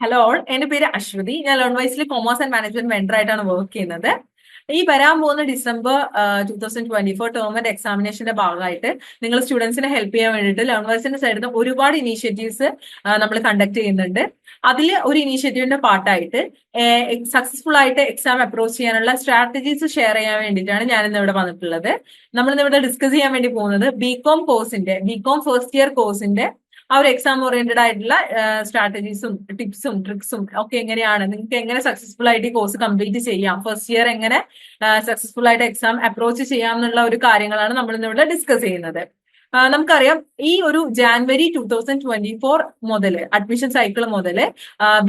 Hello എന്റെ പേര് അശ്വതി. ഞാൻ ലോൺവൈസിൽ കൊമേഴ്സ് ആൻഡ് മാനേജ്മെന്റ് മെന്റർ ആയിട്ടാണ് വർക്ക് ചെയ്യുന്നത്. ഈ വരാൻ പോകുന്ന December two thousand twenty four term എക്സാമിനേഷന്റെ ഭാഗമായിട്ട് നിങ്ങൾ സ്റ്റുഡൻസിനെ ഹെൽപ്പ് ചെയ്യാൻ വേണ്ടിയിട്ട് ലോൺവേഴ്സിന്റെ സൈഡിൽ നിന്ന് ഒരുപാട് ഇനീഷ്യേറ്റീവ്സ് നമ്മൾ കണ്ടക്ട് ചെയ്യുന്നുണ്ട്. അതിൽ ഒരു ഇനീഷ്യേറ്റീവിന്റെ പാർട്ടായിട്ട് സക്സസ്ഫുൾ ആയിട്ട് എക്സാം അപ്രോച്ച് ചെയ്യാനുള്ള സ്ട്രാറ്റജീസ് ഷെയർ ചെയ്യാൻ വേണ്ടിയിട്ടാണ് ഞാൻ ഇന്ന് ഇവിടെ വന്നിട്ടുള്ളത്. നമ്മൾ ഇന്ന് ഇവിടെ ഡിസ്കസ് ചെയ്യാൻ വേണ്ടി പോകുന്നത് ബികോം കോഴ്സിന്റെ ബികോം ഫസ്റ്റ് ഇയർ കോഴ്സിന്റെ ആ ഒരു എക്സാം ഓറിയന്റഡ് ആയിട്ടുള്ള സ്ട്രാറ്റജീസും ടിപ്സും ട്രിക്സും ഒക്കെ എങ്ങനെയാണ്? നിങ്ങൾക്ക് എങ്ങനെ സക്സസ്ഫുൾ ആയിട്ട് ഈ കോഴ്സ് കംപ്ലീറ്റ് ചെയ്യാം? ഫസ്റ്റ് ഇയർ എങ്ങനെ സക്സസ്ഫുൾ ആയിട്ട് എക്സാം അപ്രോച്ച് ചെയ്യാം എന്നുള്ള ഒരു കാര്യങ്ങളാണ് നമ്മൾ ഇന്നിവിടെ ഡിസ്കസ് ചെയ്യുന്നത്. നമുക്കറിയാം ഈ ഒരു January two thousand twenty four മുതൽ അഡ്മിഷൻ സൈക്കിൾ മുതൽ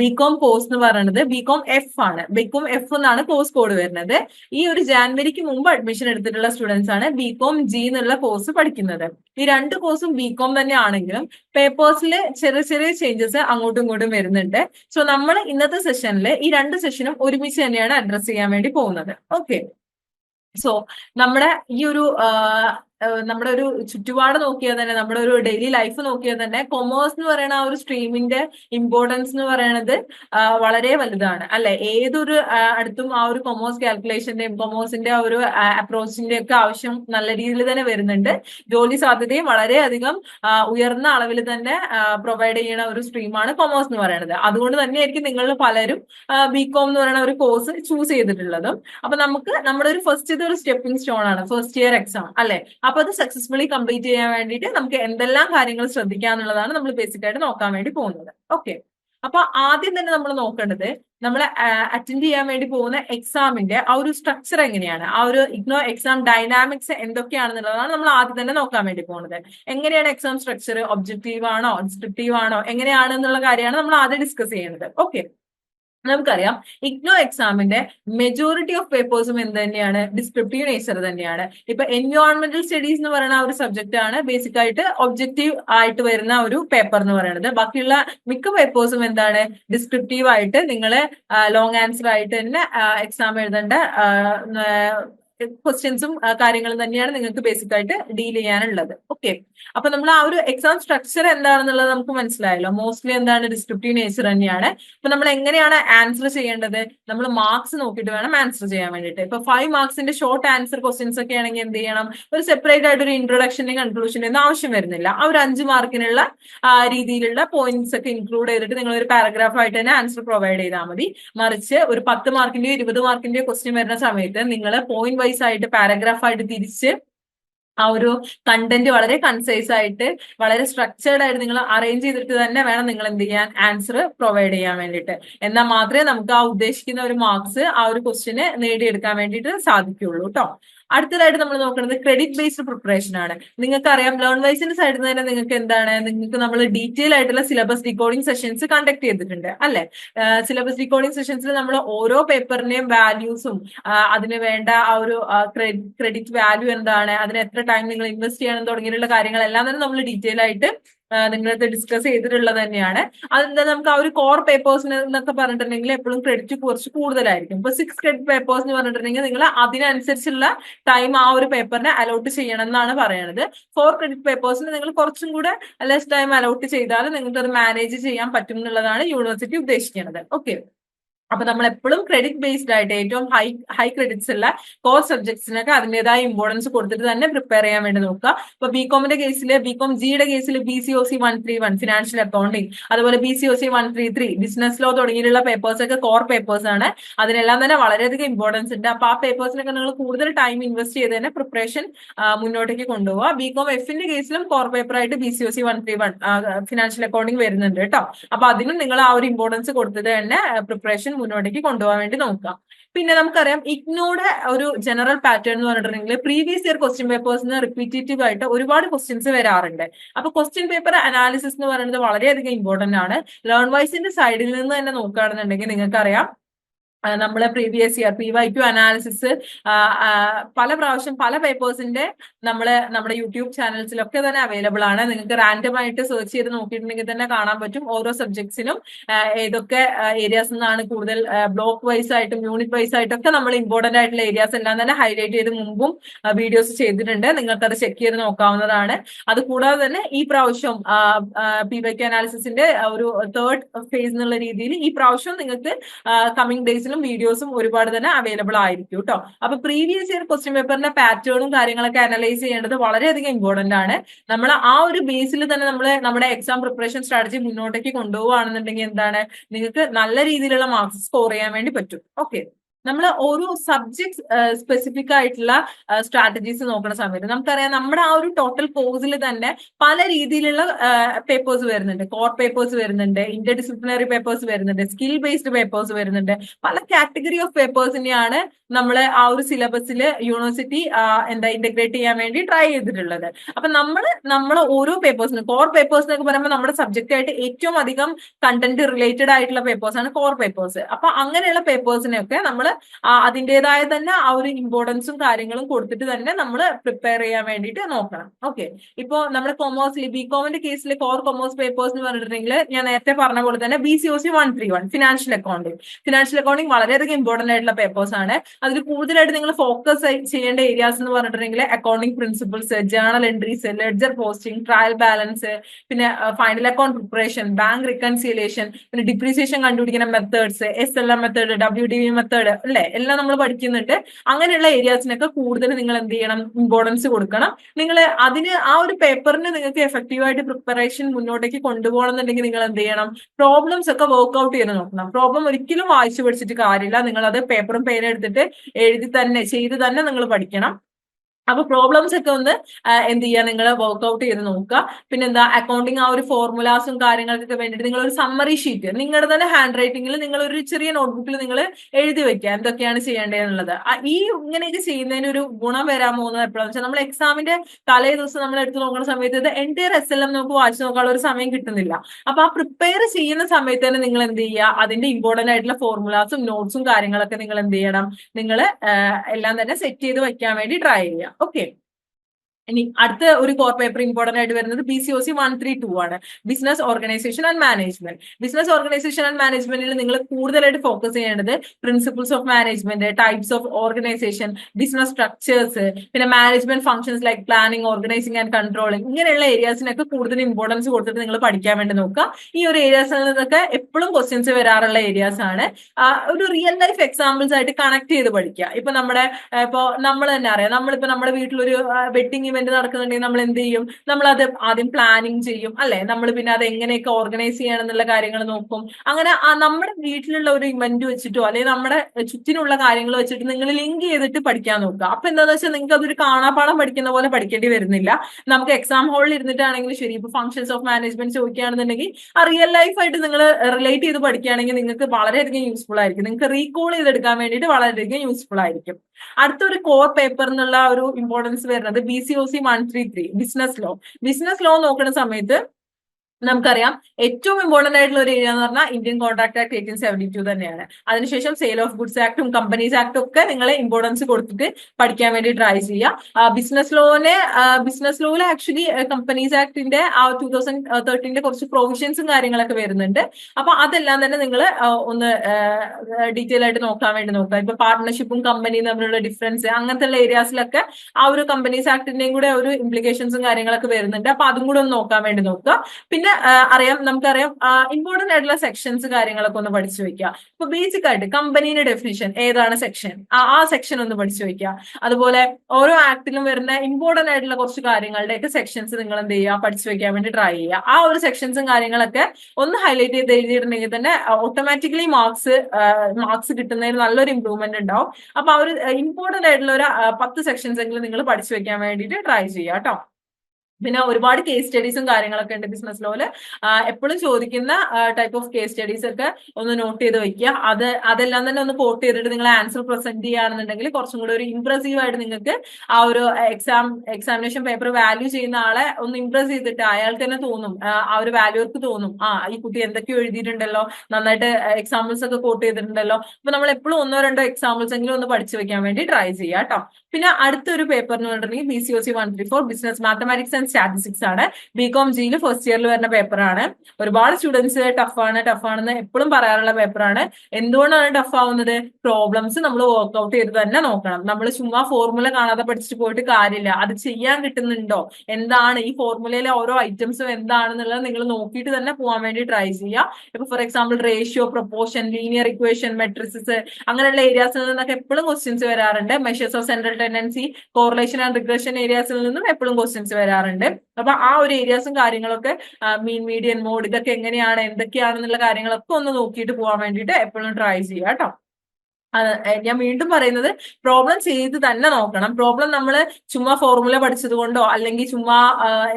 ബികോം കോഴ്സ് എന്ന് പറയുന്നത് ബികോം എഫ് ആണ്. ബികോം എഫ് എന്നാണ് കോഴ്സ് കോഡ് വരുന്നത്. ഈ ഒരു ജാനുവരിക്ക് മുമ്പ് അഡ്മിഷൻ എടുത്തിട്ടുള്ള സ്റ്റുഡൻസ് ആണ് ബികോം ജി എന്നുള്ള കോഴ്സ് പഠിക്കുന്നത്. ഈ രണ്ട് കോഴ്സും ബികോം തന്നെ ആണെങ്കിലും പേപ്പേഴ്സിൽ ചെറിയ ചെറിയ ചേഞ്ചസ് അങ്ങോട്ടും ഇങ്ങോട്ടും വരുന്നുണ്ട്. സോ നമ്മൾ ഇന്നത്തെ സെഷനിൽ ഈ രണ്ട് സെഷനും ഒരുമിച്ച് തന്നെയാണ് അഡ്രസ് ചെയ്യാൻ വേണ്ടി പോകുന്നത്. ഓക്കെ സോ നമ്മുടെ ഈ ഒരു നമ്മുടെ ഒരു ചുറ്റുപാട് നോക്കിയാൽ തന്നെ നമ്മുടെ ഒരു ഡെയിലി ലൈഫ് നോക്കിയാൽ തന്നെ കൊമേഴ്സ് എന്ന് പറയുന്ന ആ ഒരു സ്ട്രീമിന്റെ ഇമ്പോർട്ടൻസ് എന്ന് പറയുന്നത് വളരെ വലുതാണ്. അല്ലെ? ഏതൊരു അടുത്തും ആ ഒരു കൊമേഴ്സ് കാൽക്കുലേഷന്റെയും കൊമേഴ്സിന്റെ ആ ഒരു അപ്രോച്ചിന്റെ ഒക്കെ ആവശ്യം നല്ല രീതിയിൽ തന്നെ വരുന്നുണ്ട്. ജോലി സാധ്യതയും വളരെയധികം ഉയർന്ന അളവിൽ തന്നെ പ്രൊവൈഡ് ചെയ്യുന്ന ഒരു സ്ട്രീമാണ് കൊമേഴ്സ് എന്ന് പറയുന്നത് അതുകൊണ്ട് തന്നെയായിരിക്കും നിങ്ങൾ പലരും ബികോം എന്ന് പറയുന്ന ഒരു കോഴ്സ് ചൂസ് ചെയ്തിട്ടുള്ളതും. അപ്പൊ നമുക്ക് നമ്മുടെ ഒരു ഫസ്റ്റ് ഇത് ഒരു സ്റ്റെപ്പിംഗ് സ്റ്റോൺ ആണ് ഫസ്റ്റ് ഇയർ എക്സാം അല്ലെ? അപ്പൊ അത് സക്സസ്ഫുള്ളി കംപ്ലീറ്റ് ചെയ്യാൻ വേണ്ടിയിട്ട് നമുക്ക് എന്തെല്ലാം കാര്യങ്ങൾ ശ്രദ്ധിക്കാന്നുള്ളതാണ് നമ്മൾ ബേസിക് ആയിട്ട് നോക്കാൻ വേണ്ടി പോകുന്നത്. ഓക്കെ അപ്പൊ ആദ്യം തന്നെ നമ്മൾ നോക്കേണ്ടത് നമ്മൾ അറ്റൻഡ് ചെയ്യാൻ വേണ്ടി പോകുന്ന എക്സാമിന്റെ ആ ഒരു സ്ട്രക്ചർ എങ്ങനെയാണ്? ആ ഒരു ഇഗ്നോ എക്സാം ഡൈനാമിക്സ് എന്തൊക്കെയാണെന്നുള്ളതാണ് നമ്മൾ ആദ്യം തന്നെ നോക്കാൻ വേണ്ടി പോകുന്നത്. എങ്ങനെയാണ് എക്സാം സ്ട്രക്ചർ ഒബ്ജക്റ്റീവ് ആണോ? ഡിസ്ക്രിപ്റ്റീവ് ആണോ? എങ്ങനെയാണ് എന്നുള്ള കാര്യമാണ് നമ്മൾ ആദ്യം ഡിസ്കസ് ചെയ്യുന്നത് ഓക്കെ നമുക്കറിയാം ഇഗ്നോ എക്സാമിന്റെ മെജോറിറ്റി ഓഫ് പേപ്പേഴ്സും എന്ത് തന്നെയാണ്? ഡിസ്ക്രിപ്റ്റീവ് നേച്ചർ തന്നെയാണ്. ഇപ്പൊ എൻവയോൺമെന്റൽ സ്റ്റഡീസ് എന്ന് പറയുന്ന ഒരു സബ്ജക്റ്റ് ആണ്. ബേസിക് ആയിട്ട് ഒബ്ജക്റ്റീവ് ആയിട്ട് വരുന്ന ഒരു പേപ്പർ എന്ന് പറയുന്നത്. ബാക്കിയുള്ള മിക്ക പേപ്പേഴ്സും എന്താണ്? ഡിസ്ക്രിപ്റ്റീവ് ആയിട്ട് നിങ്ങൾ ലോങ് ആൻസർ ആയിട്ട് തന്നെ എക്സാം എഴുതേണ്ട ക്വസ്റ്റ്യൻസും കാര്യങ്ങളും തന്നെയാണ് നിങ്ങൾക്ക് ബേസിക് ആയിട്ട് ഡീൽ ചെയ്യാനുള്ളത്. ഓക്കെ അപ്പൊ നമ്മൾ ആ ഒരു എക്സാം സ്ട്രക്ചർ എന്താണെന്നുള്ളത് നമുക്ക് മനസ്സിലായല്ലോ. മോസ്റ്റ്ലി എന്താണ് ഡിസ്ക്രിപ്റ്റീവ് നേച്ചർ തന്നെയാണ്. അപ്പൊ നമ്മൾ എങ്ങനെയാണ് ആൻസർ ചെയ്യേണ്ടത്? നമ്മൾ മാർക്സ് നോക്കിയിട്ട് വേണം ആൻസർ ചെയ്യാൻ വേണ്ടിയിട്ട്. ഇപ്പൊ ഫൈവ് മാർക്സിന്റെ ഷോർട്ട് ആൻസർ ക്വസ്റ്റ്യൻസ് ഒക്കെ ആണെങ്കിൽ എന്ത് ചെയ്യണം? ഒരു സെപ്പറേറ്റ് ആയിട്ട് ഒരു ഇൻട്രൊഡക്ഷനും കൺക്ലൂഷനും ഒന്നും ആവശ്യം വരുന്നില്ല. ആ ഒരു അഞ്ച് മാർക്കിനുള്ള രീതിയിലുള്ള പോയിന്റ്സ് ഒക്കെ ഇൻക്ലൂഡ് ചെയ്തിട്ട് നിങ്ങൾ ഒരു പാരഗ്രാഫ് ആയിട്ട് തന്നെ ആൻസർ പ്രൊവൈഡ് ചെയ്താൽ മതി. മറിച്ച് ഒരു പത്ത് മാർക്കിന്റെയോ ഇരുപത് മാർക്കിന്റെയോ ക്വസ്റ്റ്യൻ വരുന്ന സമയത്ത് നിങ്ങൾ പോയിന്റ് വൈസ് ആയിട്ട് പാരഗ്രാഫ് ആയിട്ട് തിരിച്ച് ആ ഒരു കണ്ടന്റ് വളരെ കൺസൈസ് ആയിട്ട് വളരെ സ്ട്രക്ചേർഡ് ആയിട്ട് നിങ്ങൾ അറേഞ്ച് ചെയ്തിട്ട് തന്നെ വേണം നിങ്ങൾ എന്ത് ചെയ്യാൻ ആൻസർ പ്രൊവൈഡ് ചെയ്യാൻ വേണ്ടിയിട്ട്. എന്നാൽ മാത്രമേ നമുക്ക് ആ ഉദ്ദേശിക്കുന്ന ഒരു മാർക്സ് ആ ഒരു ക്വസ്റ്റിന് നേടിയെടുക്കാൻ വേണ്ടിയിട്ട് സാധിക്കുള്ളൂ കേട്ടോ അടുത്തതായിട്ട് നമ്മൾ നോക്കുന്നത് ക്രെഡിറ്റ് ബേസ്ഡ് പ്രിപ്പറേഷൻ ആണ്. നിങ്ങൾക്ക് അറിയാം ലോൺ വൈസിന്റെ സൈഡിൽ നിന്ന് തന്നെ നിങ്ങൾക്ക് എന്താണ്? നിങ്ങൾക്ക് നമ്മൾ ഡീറ്റെയിൽ ആയിട്ടുള്ള സിലബസ് ഡിക്കോഡിംഗ് സെഷൻസ് കണ്ടക്ട് ചെയ്തിട്ടുണ്ട് അല്ലെ? സിലബസ് ഡിക്കോഡിംഗ് സെഷൻസിൽ നമ്മൾ ഓരോ പേപ്പറിന്റെയും വാല്യൂസും അതിന് വേണ്ട ആ ഒരു ക്രെഡിറ്റ് വാല്യൂ എന്താണ്? അതിന് എത്ര ടൈം നിങ്ങൾ ഇൻവെസ്റ്റ് ചെയ്യണം തുടങ്ങിയിട്ടുള്ള കാര്യങ്ങളെല്ലാം തന്നെ നമ്മൾ ഡീറ്റെയിൽ ആയിട്ട് നിങ്ങളത് ഡിസ്കസ് ചെയ്തിട്ടുള്ളത് തന്നെയാണ്. അതെന്താ നമുക്ക് ആ ഒരു കോർ പേപ്പേഴ്സിന് എന്നൊക്കെ പറഞ്ഞിട്ടുണ്ടെങ്കിൽ എപ്പോഴും ക്രെഡിറ്റ് കുറച്ച് കൂടുതലായിരിക്കും. ഇപ്പൊ സിക്സ് ക്രെഡിറ്റ് പേപ്പേഴ്സ് എന്ന് പറഞ്ഞിട്ടുണ്ടെങ്കിൽ നിങ്ങൾ അതിനനുസരിച്ചുള്ള ടൈം ആ ഒരു പേപ്പറിനെ അലോട്ട് ചെയ്യണം എന്നാണ് പറയുന്നത് ഫോർ ക്രെഡിറ്റ് പേപ്പേഴ്സിന് നിങ്ങൾ കുറച്ചും കൂടെ ലെസ് ടൈം അലോട്ട് ചെയ്താൽ നിങ്ങൾക്ക് അത് മാനേജ് ചെയ്യാൻ പറ്റും എന്നുള്ളതാണ് യൂണിവേഴ്സിറ്റി ഉദ്ദേശിക്കുന്നത് ഓക്കെ അപ്പൊ നമ്മൾ എപ്പോഴും ക്രെഡിറ്റ് ബേസ്ഡ് ആയിട്ട് ഏറ്റവും ഹൈ ഹൈ ക്രെഡിറ്റ്സ് ഉള്ള കോർ സബ്ജക്ട്സിനൊക്കെ അതിന്റെതായ ഇമ്പോർട്ടൻസ് കൊടുത്തിട്ട് തന്നെ പ്രിപ്പയർ ചെയ്യാൻ വേണ്ടി നോക്കുക. ഇപ്പൊ ബികോമിന്റെ കേസിൽ ബി കോം ജിയുടെ കേസിൽ B C O C one three one financial accounting അതുപോലെ B C O C one three three business law തുടങ്ങിയിട്ടുള്ള പേപ്പേഴ്സ് ഒക്കെ കോർ പേപ്പേഴ്സ് ആണ്. അതിനെല്ലാം തന്നെ വളരെയധികം ഇമ്പോർട്ടൻസ് ഉണ്ട്. അപ്പൊ ആ പേപ്പേഴ്സിനൊക്കെ നിങ്ങൾ കൂടുതൽ ടൈം ഇൻവെസ്റ്റ് ചെയ്ത് തന്നെ പ്രിപ്പറേഷൻ മുന്നോട്ടേക്ക് കൊണ്ടുപോകുക ബി കോം എഫിന്റെ കേസിലും കോർ പേപ്പർ ആയിട്ട് B C O C one three one financial accounting വരുന്നുണ്ട് കേട്ടോ. അപ്പൊ അതിനും നിങ്ങൾ ആ ഒരു ഇമ്പോർട്ടൻസ് കൊടുത്തിട്ട് തന്നെ പ്രിപ്പറേഷൻ മുന്നോട്ടേക്ക് കൊണ്ടുപോകാൻ വേണ്ടി നോക്കാം പിന്നെ നമുക്കറിയാം ഇഗ്നോയുടെ ഒരു ജനറൽ പാറ്റേൺ എന്ന് പറഞ്ഞിട്ടുണ്ടെങ്കിൽ പ്രീവിയസ് ഇയർ ക്വസ്റ്റ്യൻ പേപ്പേഴ്സിന് റിപ്പീറ്റേറ്റീവ് ആയിട്ട് ഒരുപാട് ക്വസ്റ്റ്യൻസ് വരാറുണ്ട്. അപ്പൊ ക്വസ്റ്റ്യൻ പേപ്പർ അനാലിസിസ് എന്ന് പറയുന്നത് വളരെയധികം ഇമ്പോർട്ടന്റ് ആണ്. ലേൺ വൈസിന്റെ സൈഡിൽ നിന്ന് തന്നെ നോക്കുകയാണെന്നുണ്ടെങ്കിൽ നിങ്ങൾക്കറിയാം നമ്മൾ previous year P Y Q analysis പല പ്രാവശ്യം പല പേപ്പേഴ്സിന്റെ നമ്മൾ നമ്മുടെ യൂട്യൂബ് ചാനൽസിലൊക്കെ തന്നെ അവൈലബിൾ ആണ്. നിങ്ങൾക്ക് റാൻഡം ആയിട്ട് സെർച്ച് ചെയ്ത് നോക്കിയിട്ടുണ്ടെങ്കിൽ തന്നെ കാണാൻ പറ്റും. ഓരോ സബ്ജക്ട്സിനും ഏതൊക്കെ ഏരിയാസ് നിന്നാണ് കൂടുതൽ ബ്ലോക്ക് വൈസ് ആയിട്ടും യൂണിറ്റ് വൈസ് ആയിട്ടൊക്കെ നമ്മൾ ഇമ്പോർട്ടന്റ് ആയിട്ടുള്ള ഏരിയാസ് എല്ലാം തന്നെ ഹൈലൈറ്റ് ചെയ്ത് മുമ്പും വീഡിയോസ് ചെയ്തിട്ടുണ്ട്. നിങ്ങൾക്ക് അത് ചെക്ക് ചെയ്ത് നോക്കാവുന്നതാണ്. അത് കൂടാതെ തന്നെ ഈ പ്രാവശ്യം പി വൈ ക്യു അനാലിസിന്റെ ഒരു തേർഡ് ഫേസ് എന്നുള്ള രീതിയിൽ ഈ പ്രാവശ്യം നിങ്ങൾക്ക് കമ്മിങ് ഡേയ്സിലും വീഡിയോസും ഒരുപാട് തന്നെ അവൈലബിൾ ആയിരിക്കും കേട്ടോ അപ്പൊ പ്രീവിയസ് ഇയർ ക്വസ്റ്റ്യൻ പേപ്പറിന്റെ പാറ്റേണും കാര്യങ്ങളൊക്കെ അനലൈസ് ചെയ്യേണ്ടത് വളരെയധികം ഇമ്പോർട്ടന്റ് ആണ്. നമ്മൾ ആ ഒരു ബേസിൽ തന്നെ നമ്മൾ നമ്മുടെ എക്സാം പ്രിപ്പറേഷൻ സ്ട്രാറ്റജി മുന്നോട്ടേക്ക് കൊണ്ടുപോകുകയാണെന്നുണ്ടെങ്കിൽ എന്താണ്? നിങ്ങൾക്ക് നല്ല രീതിയിലുള്ള മാർക്സ് സ്കോർ ചെയ്യാൻ വേണ്ടി പറ്റും. ഓക്കെ നമ്മൾ ഒരു സബ്ജക്ട് സ്പെസിഫിക് ആയിട്ടുള്ള സ്ട്രാറ്റജീസ് നോക്കുന്ന സമയത്ത് നമുക്കറിയാം നമ്മുടെ ആ ഒരു ടോട്ടൽ കോഴ്സിൽ തന്നെ പല രീതിയിലുള്ള പേപ്പേഴ്സ് വരുന്നുണ്ട്. കോർ പേപ്പേഴ്സ് വരുന്നുണ്ട് ഇന്റർ ഡിസിപ്ലിനറി പേപ്പേഴ്സ് വരുന്നുണ്ട് സ്കിൽ ബേസ്ഡ് പേപ്പേഴ്സ് വരുന്നുണ്ട്. പല കാറ്റഗറി ഓഫ് പേപ്പേഴ്സിനെയാണ് നമ്മൾ ആ ഒരു സിലബസിൽ യൂണിവേഴ്സിറ്റി എന്താ ഇന്റഗ്രേറ്റ് ചെയ്യാൻ വേണ്ടി ട്രൈ ചെയ്തിട്ടുള്ളത്. അപ്പൊ നമ്മൾ നമ്മൾ ഓരോ പേപ്പേഴ്സിനും കോർ പേപ്പേഴ്സ് എന്നൊക്കെ പറയുമ്പോൾ നമ്മുടെ സബ്ജക്റ്റ് ആയിട്ട് ഏറ്റവും അധികം കണ്ടന്റ് റിലേറ്റഡ് ആയിട്ടുള്ള പേപ്പേഴ്സ് ആണ് കോർ പേപ്പേഴ്സ് അപ്പൊ അങ്ങനെയുള്ള പേപ്പേഴ്സിനെയൊക്കെ നമ്മൾ അതിന്റെതായ തന്നെ ആ ഒരു ഇമ്പോർട്ടൻസും കാര്യങ്ങളും കൊടുത്തിട്ട് തന്നെ നമ്മൾ പ്രിപ്പയർ ചെയ്യാൻ വേണ്ടിയിട്ട് നോക്കണം. ഓക്കെ ഇപ്പോൾ നമ്മുടെ കൊമേഴ്സിൽ ബി കോമിന്റെ കേസിൽ കോർ കൊമേഴ്സ് പേപ്പേഴ്സ് എന്ന് പറഞ്ഞിട്ടുണ്ടെങ്കിൽ ഞാൻ നേരത്തെ പറഞ്ഞ പോലെ തന്നെ B C O C one three one financial accounting financial accounting വളരെയധികം ഇമ്പോർട്ടന്റ് ആയിട്ടുള്ള പേപ്പേഴ്സ് ആണ്. അതിൽ കൂടുതലായിട്ട് നിങ്ങൾ ഫോക്കസ് ചെയ്യേണ്ട ഏരിയാസ് എന്ന് പറഞ്ഞിട്ടുണ്ടെങ്കിൽ accounting principles journal entries ledger posting trial balance പിന്നെ final account preparation bank reconciliation പിന്നെ ഡിപ്രീസിയേഷൻ കണ്ടുപിടിക്കുന്ന methods S L M method W D V method അല്ലെ? എല്ലാം നമ്മൾ പഠിക്കുന്നുണ്ട്. അങ്ങനെയുള്ള ഏരിയാസിനൊക്കെ കൂടുതൽ നിങ്ങൾ എന്ത് ചെയ്യണം? ഇമ്പോർട്ടൻസ് കൊടുക്കണം. നിങ്ങൾ അതിന് ആ ഒരു പേപ്പറിന് നിങ്ങൾക്ക് എഫക്റ്റീവ് ആയിട്ട് പ്രിപ്പറേഷൻ മുന്നോട്ടേക്ക് കൊണ്ടുപോകണം എന്നുണ്ടെങ്കിൽ നിങ്ങൾ എന്ത് ചെയ്യണം? പ്രോബ്ലംസ് ഒക്കെ വർക്ക്ഔട്ട് ചെയ്ത് നോക്കണം. പ്രോബ്ലം ഒരിക്കലും വായിച്ചു പഠിച്ചിട്ട് കാര്യമില്ല. നിങ്ങൾ അത് പേപ്പറും പേനും എടുത്തിട്ട് എഴുതി തന്നെ ചെയ്ത് തന്നെ നിങ്ങൾ പഠിക്കണം. അപ്പൊ പ്രോബ്ലംസ് ഒക്കെ ഒന്ന് എന്ത് ചെയ്യുക നിങ്ങൾ വർക്ക്ഔട്ട് ചെയ്ത് നോക്കുക. പിന്നെന്താ? അക്കൗണ്ടിങ് ആ ഒരു ഫോർമുലാസും കാര്യങ്ങൾക്കൊക്കെ വേണ്ടിയിട്ട് നിങ്ങൾ ഒരു സമ്മറി ഷീറ്റ് നിങ്ങളുടെ തന്നെ ഹാൻഡ് റൈറ്റിംഗിൽ നിങ്ങൾ ഒരു ചെറിയ നോട്ട്ബുക്കിൽ നിങ്ങൾ എഴുതി വെക്കുക. എന്തൊക്കെയാണ് ചെയ്യേണ്ടതെന്നുള്ളത് ഈ ഇങ്ങനെയൊക്കെ ചെയ്യുന്നതിന് ഒരു ഗുണം വരാൻ പോകുന്നത് എപ്പോഴാണെന്ന് വെച്ചാൽ നമ്മൾ എക്സാമിന്റെ തലേ ദിവസം നമ്മൾ എടുത്ത് നോക്കുന്ന സമയത്ത് ഇത് എന്റെ എസ് എൽ എം നമുക്ക് വായിച്ചു നോക്കാനുള്ള ഒരു സമയം കിട്ടുന്നില്ല. അപ്പൊ ആ പ്രിപ്പയർ ചെയ്യുന്ന സമയത്ത് തന്നെ നിങ്ങൾ എന്ത് ചെയ്യുക? അതിന്റെ ഇമ്പോർട്ടന്റ് ആയിട്ടുള്ള ഫോർമുലാസും നോട്ട്സും കാര്യങ്ങളൊക്കെ നിങ്ങൾ എന്ത് ചെയ്യണം? നിങ്ങൾ എല്ലാം തന്നെ സെറ്റ് ചെയ്ത് വെക്കാൻ വേണ്ടി ട്രൈ ചെയ്യുക. ഓക്കെ ഇനി അടുത്ത ഒരു കോർ പേപ്പർ ഇമ്പോർട്ടന്റ് ആയിട്ട് വരുന്നത് B C O C one three two ആണ്. Business organisation and management business organisation and മാനേജ്മെന്റിൽ നിങ്ങൾ കൂടുതലായിട്ട് ഫോക്കസ് ചെയ്യേണ്ടത് principles of management types of organisation business structures പിന്നെ management functions like planning organising and controlling ഇങ്ങനെയുള്ള ഏരിയാസിനൊക്കെ കൂടുതൽ ഇമ്പോർട്ടൻസ് കൊടുത്തിട്ട് നിങ്ങൾ പഠിക്കാൻ വേണ്ടി നോക്കുക. ഈ ഒരു ഏരിയാസിൽ നിന്നൊക്കെ എപ്പോഴും ക്വസ്റ്റ്യൻസ് വരാറുള്ള ഏരിയാസ് ആണ്. ഒരു റിയൽ ലൈഫ് എക്സാമ്പിൾസ് ആയിട്ട് കണക്ട് ചെയ്ത് പഠിക്കുക. ഇപ്പൊ നമ്മുടെ ഇപ്പോൾ നമ്മൾ തന്നെ അറിയാം. നമ്മളിപ്പോ നമ്മുടെ വീട്ടിലൊരു വെഡിങ് ഇവന്റ് നടക്കുന്നുണ്ടെങ്കിൽ നമ്മൾ എന്ത് ചെയ്യും? നമ്മൾ അത് ആദ്യം പ്ലാനിങ് ചെയ്യും അല്ലെ? നമ്മൾ പിന്നെ അത് എങ്ങനെയൊക്കെ ഓർഗനൈസ് ചെയ്യണം എന്നുള്ള കാര്യങ്ങൾ നോക്കും. അങ്ങനെ നമ്മുടെ വീട്ടിലുള്ള ഒരു ഇവന്റ് വെച്ചിട്ടോ അല്ലെങ്കിൽ നമ്മുടെ ചുറ്റിനുള്ള കാര്യങ്ങൾ വെച്ചിട്ട് നിങ്ങൾ ലിങ്ക് ചെയ്തിട്ട് പഠിക്കാൻ നോക്കുക. അപ്പൊ എന്താണെന്ന് വെച്ചാൽ നിങ്ങൾക്ക് അതൊരു കാണാപ്പാടം പഠിക്കുന്ന പോലെ പഠിക്കേണ്ടി വരുന്നില്ല. നമുക്ക് എക്സാം ഹാളിൽ ഇരുന്നിട്ടാണെങ്കിൽ ശരി ഇപ്പൊ ഫംഗ്ഷൻസ് ഓഫ് മാനേജ്മെന്റ് ചോദിക്കുകയാണെന്നുണ്ടെങ്കിൽ ആ റിയൽ ലൈഫായിട്ട് നിങ്ങൾ റിലേറ്റ് ചെയ്ത് പഠിക്കുകയാണെങ്കിൽ നിങ്ങൾക്ക് വളരെയധികം യൂസ്ഫുൾ ആയിരിക്കും. നിങ്ങൾക്ക് റീകോൾ ചെയ്തെടുക്കാൻ വേണ്ടിയിട്ട് വളരെയധികം യൂസ്ഫുൾ ആയിരിക്കും. അടുത്തൊരു കോർ പേപ്പർ എന്നുള്ള ഒരു ഇമ്പോർട്ടൻസ് വരുന്നത് B C O C one three three business law business law നോക്കുന്ന സമയത്ത് നമുക്കറിയാം. ഏറ്റവും ഇമ്പോർട്ടന്റ് ആയിട്ടുള്ള ഒരു ഏരിയ എന്ന് പറഞ്ഞാൽ Indian contract act eighteen seventy two തന്നെയാണ്. അതിനുശേഷം സെയിൽ ഓഫ് ഗുഡ്സ് ആക്ടും കമ്പനീസ് ആക്ടും ഒക്കെ നിങ്ങൾ ഇമ്പോർട്ടൻസ് കൊടുത്തിട്ട് പഠിക്കാൻ വേണ്ടി ട്രൈ ചെയ്യുക ബിസിനസ് ലോനെ ബിസിനസ് ലോയിൽ ആക്ച്വലി കമ്പനീസ് ആക്ടിന്റെ ആ ടൂ തൗസൻഡ് തേർട്ടീന്റെ കുറച്ച് പ്രൊവിഷൻസും കാര്യങ്ങളൊക്കെ വരുന്നുണ്ട്. അപ്പൊ അതെല്ലാം തന്നെ നിങ്ങൾ ഒന്ന് ഡീറ്റെയിൽ ആയിട്ട് നോക്കാൻ വേണ്ടി നോക്കുക. ഇപ്പൊ പാർട്ട്ണർഷിപ്പും കമ്പനിയും തമ്മിലുള്ള ഡിഫറൻസ് അങ്ങനത്തെ ഉള്ള ഏരിയാസിലൊക്കെ ആ ഒരു കമ്പനീസ് ആക്ടിന്റെയും കൂടെ ഒരു ഇംപ്ലിക്കേഷൻസും കാര്യങ്ങളൊക്കെ വരുന്നുണ്ട്. അപ്പൊ അതും കൂടെ ഒന്ന് നോക്കാൻ വേണ്ടി നോക്കുക. പിന്നെ അറിയാം നമുക്കറിയാം ഇമ്പോർട്ടന്റ് ആയിട്ടുള്ള സെക്ഷൻസ് കാര്യങ്ങളൊക്കെ ഒന്ന് പഠിച്ചു വെക്കുക ഇപ്പൊ ബേസിക് ആയിട്ട് കമ്പനീന്റെ ഡെഫിനിഷൻ ഏതാണ് സെക്ഷൻ ആ സെക്ഷൻ ഒന്ന് പഠിച്ചു വെക്കുക അതുപോലെ ഓരോ ആക്ടിലും വരുന്ന ഇമ്പോർട്ടന്റ് ആയിട്ടുള്ള കുറച്ച് കാര്യങ്ങളുടെയൊക്കെ സെക്ഷൻസ് നിങ്ങൾ എന്ത് ചെയ്യുക? പഠിച്ചു വെക്കാൻ വേണ്ടി ട്രൈ ചെയ്യുക. ആ ഒരു സെക്ഷൻസും കാര്യങ്ങളൊക്കെ ഒന്ന് ഹൈലൈറ്റ് ചെയ്ത് എഴുതിയിട്ടുണ്ടെങ്കിൽ തന്നെ ഓട്ടോമാറ്റിക്കലി മാർക്സ് മാർക്സ് കിട്ടുന്നതിന് നല്ലൊരു ഇമ്പ്രൂവ്മെന്റ് ഉണ്ടാവും. അപ്പൊ ആ ഒരു ഇമ്പോർട്ടന്റ് ആയിട്ടുള്ള ഒരു പത്ത് സെക്ഷൻസ് എങ്കിലും നിങ്ങൾ പഠിച്ചു വെക്കാൻ വേണ്ടിയിട്ട് ട്രൈ ചെയ്യുക കേട്ടോ. പിന്നെ ഒരുപാട് കേസ് സ്റ്റഡീസും കാര്യങ്ങളൊക്കെ ഉണ്ട് ബിസിനസ് ലോൽ എപ്പോഴും ചോദിക്കുന്ന ടൈപ്പ് ഓഫ് കേസ് സ്റ്റഡീസ് ഒക്കെ ഒന്ന് നോട്ട് ചെയ്ത് വെക്കുക അത് അതെല്ലാം തന്നെ ഒന്ന് കോട്ട് ചെയ്തിട്ട് നിങ്ങൾ ആൻസർ പ്രസന്റ് ചെയ്യുകയാണെന്നുണ്ടെങ്കിൽ കുറച്ചും കൂടി ഒരു ഇംപ്രസീവ് ആയിട്ട് നിങ്ങൾക്ക് ആ ഒരു എക്സാം എക്സാമിനേഷൻ പേപ്പർ വാല്യൂ ചെയ്യുന്ന ആളെ ഒന്ന് ഇംപ്രസ് ചെയ്തിട്ട് അയാൾക്ക് തന്നെ തോന്നും. ആ, ഒരു വാല്യൂർക്ക് തോന്നും. ആ ഈ കുട്ടി എന്തൊക്കെയോ എഴുതിയിട്ടുണ്ടല്ലോ. നന്നായിട്ട് എക്സാമ്പിൾസ് ഒക്കെ കോട്ട് ചെയ്തിട്ടുണ്ടല്ലോ. അപ്പൊ നമ്മൾ എപ്പോഴും ഒന്നോ രണ്ടോ എക്സാമ്പിൾസ് എങ്കിലും ഒന്ന് പഠിച്ചു വെക്കാൻ വേണ്ടി ട്രൈ ചെയ്യുക കേട്ടോ പിന്നെ അടുത്തൊരു പേപ്പർ എന്ന് പറഞ്ഞിട്ടുണ്ടെങ്കിൽ B C O C one three four business mathematics and statistics ആണ്. ബി കോം ജിയിൽ ഫസ്റ്റ് ഇയറിൽ വരുന്ന പേപ്പറാണ് ഒരുപാട് സ്റ്റുഡൻസ് ടഫാണ് ടഫാണെന്ന് എപ്പോഴും പറയാറുള്ള പേപ്പറാണ് എന്തുകൊണ്ടാണ് ടഫ് ആവുന്നത്? പ്രോബ്ലംസ് നമ്മൾ വർക്ക്ഔട്ട് ചെയ്ത് തന്നെ നോക്കണം. നമ്മൾ ചുമ്മാ ഫോർമുല കാണാതെ പഠിച്ചിട്ട് പോയിട്ട് കാര്യമില്ല. അത് ചെയ്യാൻ കിട്ടുന്നുണ്ടോ? എന്താണ്? ഈ ഫോർമുലയിലെ ഓരോ ഐറ്റംസും എന്താണെന്നുള്ളത് നിങ്ങൾ നോക്കിയിട്ട് തന്നെ പോകാൻ വേണ്ടി ട്രൈ ചെയ്യുക. ഇപ്പൊ for example ratio proportion linear equation matrices അങ്ങനെയുള്ള ഏരിയാസിൽ നിന്നൊക്കെ എപ്പോഴും ക്വസ്റ്റ്യൻസ് വരാറുണ്ട്. Measures of central tendency correlation and regression ഏരിയാസിൽ നിന്നും എപ്പോഴും ക്വസ്റ്റ്യൻസ് വരാറുണ്ട്. അപ്പൊ ആ ഒരു ഏരിയാസും കാര്യങ്ങളൊക്കെ മീൻ മീഡിയൻ മോഡ് ഇതൊക്കെ എങ്ങനെയാണ് എന്തൊക്കെയാണെന്നുള്ള കാര്യങ്ങളൊക്കെ ഒന്ന് നോക്കിയിട്ട് പോകാൻ വേണ്ടിയിട്ട് എപ്പോഴും ട്രൈ ചെയ്യുക കേട്ടോ. ഞാൻ വീണ്ടും പറയുന്നത് പ്രോബ്ലം ചെയ്ത് തന്നെ നോക്കണം. പ്രോബ്ലം നമ്മൾ ചുമ്മാ ഫോർമുല പഠിച്ചത് കൊണ്ടോ അല്ലെങ്കിൽ ചുമ്മാ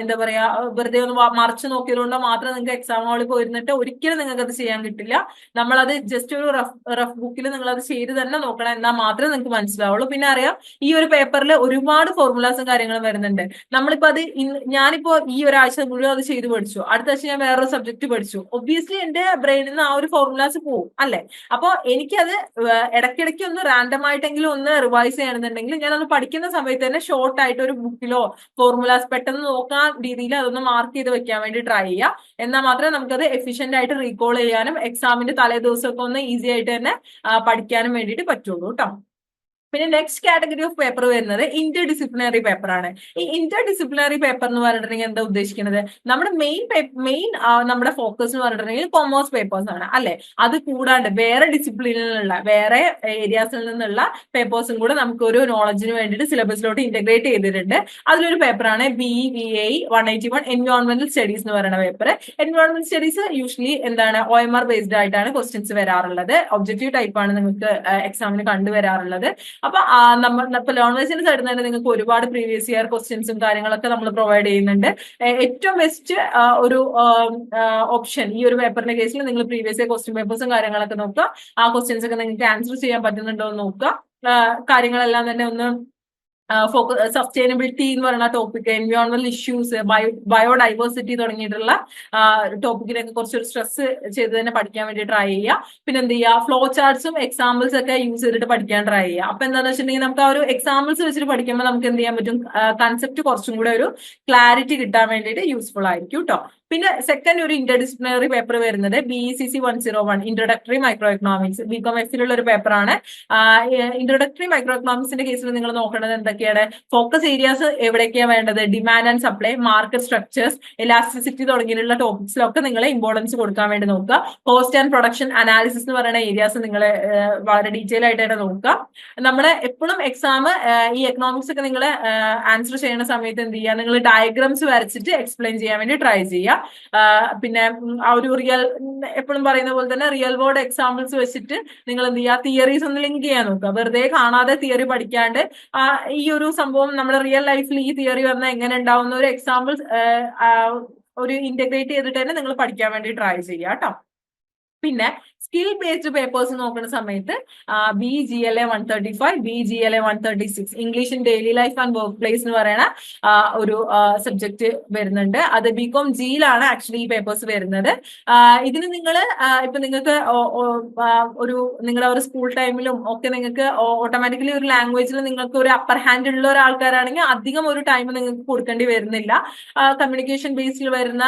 എന്താ പറയാ വെറുതെ ഒന്ന് മറിച്ച് നോക്കിയത് കൊണ്ടോ മാത്രം നിങ്ങൾക്ക് എക്സാം ഹാളിൽ പോയിരുന്നിട്ട് ഒരിക്കലും നിങ്ങൾക്ക് അത് ചെയ്യാൻ കിട്ടില്ല. നമ്മളത് ജസ്റ്റ് ഒരു റഫ് റഫ് ബുക്കിൽ നിങ്ങൾ അത് ചെയ്ത് തന്നെ നോക്കണം എന്നാൽ മാത്രമേ നിങ്ങൾക്ക് മനസ്സിലാവുള്ളൂ. പിന്നെ അറിയാം ഈ ഒരു പേപ്പറിൽ ഒരുപാട് ഫോർമുലാസും കാര്യങ്ങളും വരുന്നുണ്ട്. നമ്മളിപ്പോ അത് ഞാനിപ്പോ ഈ ഒരാഴ്ച മുഴുവൻ അത് ചെയ്ത് പഠിച്ചു. അടുത്ത ആഴ്ച ഞാൻ വേറൊരു സബ്ജക്ട് പഠിച്ചു. ഒബ്വിയസ്ലി എന്റെ ബ്രെയിനിൽ നിന്ന് ആ ഒരു ഫോർമുലാസ് പോകും അല്ലെ? അപ്പൊ എനിക്കത് ഇടയ്ക്കിടയ്ക്ക് ഒന്ന് റാൻഡം ആയിട്ടെങ്കിലും ഒന്ന് റിവൈസ് ചെയ്യണമെന്നുണ്ടെങ്കിൽ ഞാൻ അത് പഠിക്കുന്ന സമയത്ത് തന്നെ ഷോർട്ട് ആയിട്ട് ഒരു ബുക്കിലോ ഫോർമുലാസ് പെട്ടെന്ന് നോക്കാൻ രീതിയിൽ അതൊന്ന് മാർക്ക് ചെയ്ത് വെക്കാൻ വേണ്ടി ട്രൈ ചെയ്യുക എന്നാൽ മാത്രമേ നമുക്കത് എഫിഷ്യന്റ് ആയിട്ട് റീകോൾ ചെയ്യാനും എക്സാമിന്റെ തലേ ദിവസമൊക്കെ ഒന്ന് ഈസി ആയിട്ട് തന്നെ പഠിക്കാനും വേണ്ടിയിട്ട് പറ്റുള്ളൂ കേട്ടോ പിന്നെ നെക്സ്റ്റ് കാറ്റഗറി ഓഫ് പേപ്പർ വരുന്നത് ഇന്റർ ഡിസിപ്ലിനറി പേപ്പർ ആണ്. ഈ ഇന്റർ ഡിസിപ്ലിനറി പേപ്പർ എന്ന് പറഞ്ഞിട്ടുണ്ടെങ്കിൽ എന്താ ഉദ്ദേശിക്കുന്നത്? നമ്മുടെ മെയിൻ മെയിൻ നമ്മുടെ ഫോക്കസ് എന്ന് പറഞ്ഞിട്ടുണ്ടെങ്കിൽ കൊമേഴ്സ് പേപ്പേഴ്സ് ആണ് അല്ലെ? അത് കൂടാണ്ട് വേറെ ഡിസിപ്ലിനിൽ നിന്നുള്ള വേറെ ഏരിയാസിൽ നിന്നുള്ള പേപ്പേഴ്സും കൂടെ നമുക്ക് ഒരു നോളജിന് വേണ്ടിയിട്ട് സിലബസിലോട്ട് ഇന്റഗ്രേറ്റ് ചെയ്തിട്ടുണ്ട്. അതിലൊരു പേപ്പറാണ് B V I one eighty one എൻവയോൺമെന്റൽ studies എന്ന് പറയുന്ന പേപ്പർ എൻവയോൺമെന്റൽ സ്റ്റഡീസ് യൂഷ്വലി എന്താണ്? ഒ എം ആർ ബേസ്ഡ് ആയിട്ടാണ് ക്വസ്റ്റ്യൻസ് വരാറുള്ളത്. ഒബ്ജക്റ്റീവ് ടൈപ്പ് ആണ് നിങ്ങൾക്ക് എക്സാമിന് കണ്ടുവരാറുള്ളത്. അപ്പൊ നമ്മൾ ഇപ്പൊ ലോൺവേഴ്സിന്റെ സൈഡിൽ തന്നെ നിങ്ങൾക്ക് ഒരുപാട് പ്രീവിയസ് ഇയർ ക്വസ്റ്റ്യൻസും കാര്യങ്ങളൊക്കെ നമ്മൾ പ്രൊവൈഡ് ചെയ്യുന്നുണ്ട്. ഏറ്റവും ബെസ്റ്റ് ഒരു ഓപ്ഷൻ ഈ ഒരു പേപ്പറിന്റെ കേസിൽ നിങ്ങൾ പ്രീവിയസ് ഇയർ ക്വസ്റ്റ്യൻ പേപ്പേഴ്സും കാര്യങ്ങളൊക്കെ നോക്കുക. ആ ക്വസ്റ്റ്യൻസ് ഒക്കെ നിങ്ങൾക്ക് ആൻസർ ചെയ്യാൻ പറ്റുന്നുണ്ടോ എന്ന് നോക്കുക. കാര്യങ്ങളെല്ലാം തന്നെ ഒന്ന് ഫോക്കസ് സസ്റ്റൈനബിലിറ്റി എന്ന് പറയുന്ന ടോപ്പിക് എൻവയോൺമെന്റൽ ഇഷ്യൂസ് ബയോ ബയോഡൈവേഴ്സിറ്റി തുടങ്ങിയിട്ടുള്ള ടോപ്പിക്കിനൊക്കെ കുറച്ചൊരു സ്ട്രെസ് ചെയ്ത് തന്നെ പഠിക്കാൻ വേണ്ടി ട്രൈ ചെയ്യുക പിന്നെ എന്ത് ചെയ്യുക ഫ്ലോ ചാർട്ട്സും എക്സാമ്പിൾസ് ഒക്കെ യൂസ് ചെയ്തിട്ട് പഠിക്കാൻ ട്രൈ ചെയ്യുക അപ്പൊ എന്താണെന്ന് വെച്ചിട്ടുണ്ടെങ്കിൽ നമുക്ക് ആ ഒരു എക്സാമ്പിൾസ് വെച്ചിട്ട് പഠിക്കുമ്പോൾ നമുക്ക് എന്ത് ചെയ്യാൻ പറ്റും? കൺസെപ്റ്റ് കുറച്ചും കൂടെ ഒരു ക്ലാരിറ്റി കിട്ടാൻ വേണ്ടിയിട്ട് യൂസ്ഫുൾ ആയിരിക്കും കേട്ടോ പിന്നെ സെക്കൻഡ് ഒരു ഇന്റർഡിസിപ്ലിനറി പേപ്പർ വരുന്നത് B E C C one zero one introductory micro economics B com എഫിലുള്ള ഒരു പേപ്പറാണ് ഇൻട്രൊഡക്ടറി മൈക്രോ എക്കണോമിക്സിന്റെ കേസിൽ നിങ്ങൾ നോക്കേണ്ടത് എന്തൊക്കെയാണ്? ഫോക്കസ് ഏരിയാസ് എവിടേക്കാണ് വേണ്ടത്? Demand and supply market structures elasticity തുടങ്ങിയുള്ള ടോപ്പിക്സിലൊക്കെ നിങ്ങൾ ഇമ്പോർട്ടൻസ് കൊടുക്കാൻ വേണ്ടി നോക്കുക. കോസ്റ്റ് ആൻഡ് പ്രൊഡക്ഷൻ അനാലിസിസ് എന്ന് പറയുന്ന ഏരിയാസ് നിങ്ങൾ വളരെ ഡീറ്റെയിൽ ആയിട്ട് തന്നെ നോക്കുക നമ്മുടെ എപ്പോഴും എക്സാം ഈ എക്കണോമിക്സ് ഒക്കെ നിങ്ങൾ ആൻസർ ചെയ്യുന്ന സമയത്ത് എന്ത് ചെയ്യുക? നിങ്ങൾ ഡയഗ്രാംസ് വരച്ചിട്ട് എക്സ്പ്ലെയിൻ ചെയ്യാൻ വേണ്ടി ട്രൈ ചെയ്യുക. പിന്നെ ആ ഒരു റിയൽ എപ്പോഴും പറയുന്ന പോലെ തന്നെ റിയൽ വേൾഡ് എക്സാമ്പിൾസ് വെച്ചിട്ട് നിങ്ങൾ എന്ത് ചെയ്യുക? തിയറീസ് ഒന്ന് ലിങ്ക് ചെയ്യാൻ നോക്കുക. വെറുതെ കാണാതെ തിയറി പഠിക്കാണ്ട് ഈ ഒരു സംഭവം നമ്മുടെ റിയൽ ലൈഫിൽ ഈ തിയറി വന്നാൽ എങ്ങനെ ഉണ്ടാവുന്ന ഒരു എക്സാമ്പിൾസ് ഒരു ഇന്റഗ്രേറ്റ് ചെയ്തിട്ട് തന്നെ നിങ്ങൾ പഠിക്കാൻ വേണ്ടി ട്രൈ ചെയ്യുക കേട്ടോ. പിന്നെ സ്കിൽ ബേസ്ഡ് പേപ്പേഴ്സ് നോക്കുന്ന സമയത്ത് B G L A one thirty five B G L A one thirty six English in daily life and work place എന്ന് പറയുന്ന ഒരു സബ്ജക്ട് വരുന്നുണ്ട്. അത് ബികോം ജിയിലാണ് ആക്ച്വലി ഈ പേപ്പേഴ്സ് വരുന്നത്. ഇതിന് നിങ്ങൾ ഇപ്പൊ നിങ്ങൾക്ക് ഒരു നിങ്ങളുടെ ഒരു സ്കൂൾ ടൈമിലും ഒക്കെ നിങ്ങൾക്ക് ഓട്ടോമാറ്റിക്കലി ഒരു ലാംഗ്വേജിൽ നിങ്ങൾക്ക് ഒരു അപ്പർ ഹാൻഡ് ഉള്ള ഒരാൾക്കാരാണെങ്കിൽ അധികം ഒരു ടൈം നിങ്ങൾക്ക് കൊടുക്കേണ്ടി വരുന്നില്ല. കമ്മ്യൂണിക്കേഷൻ ബേസിൽ വരുന്ന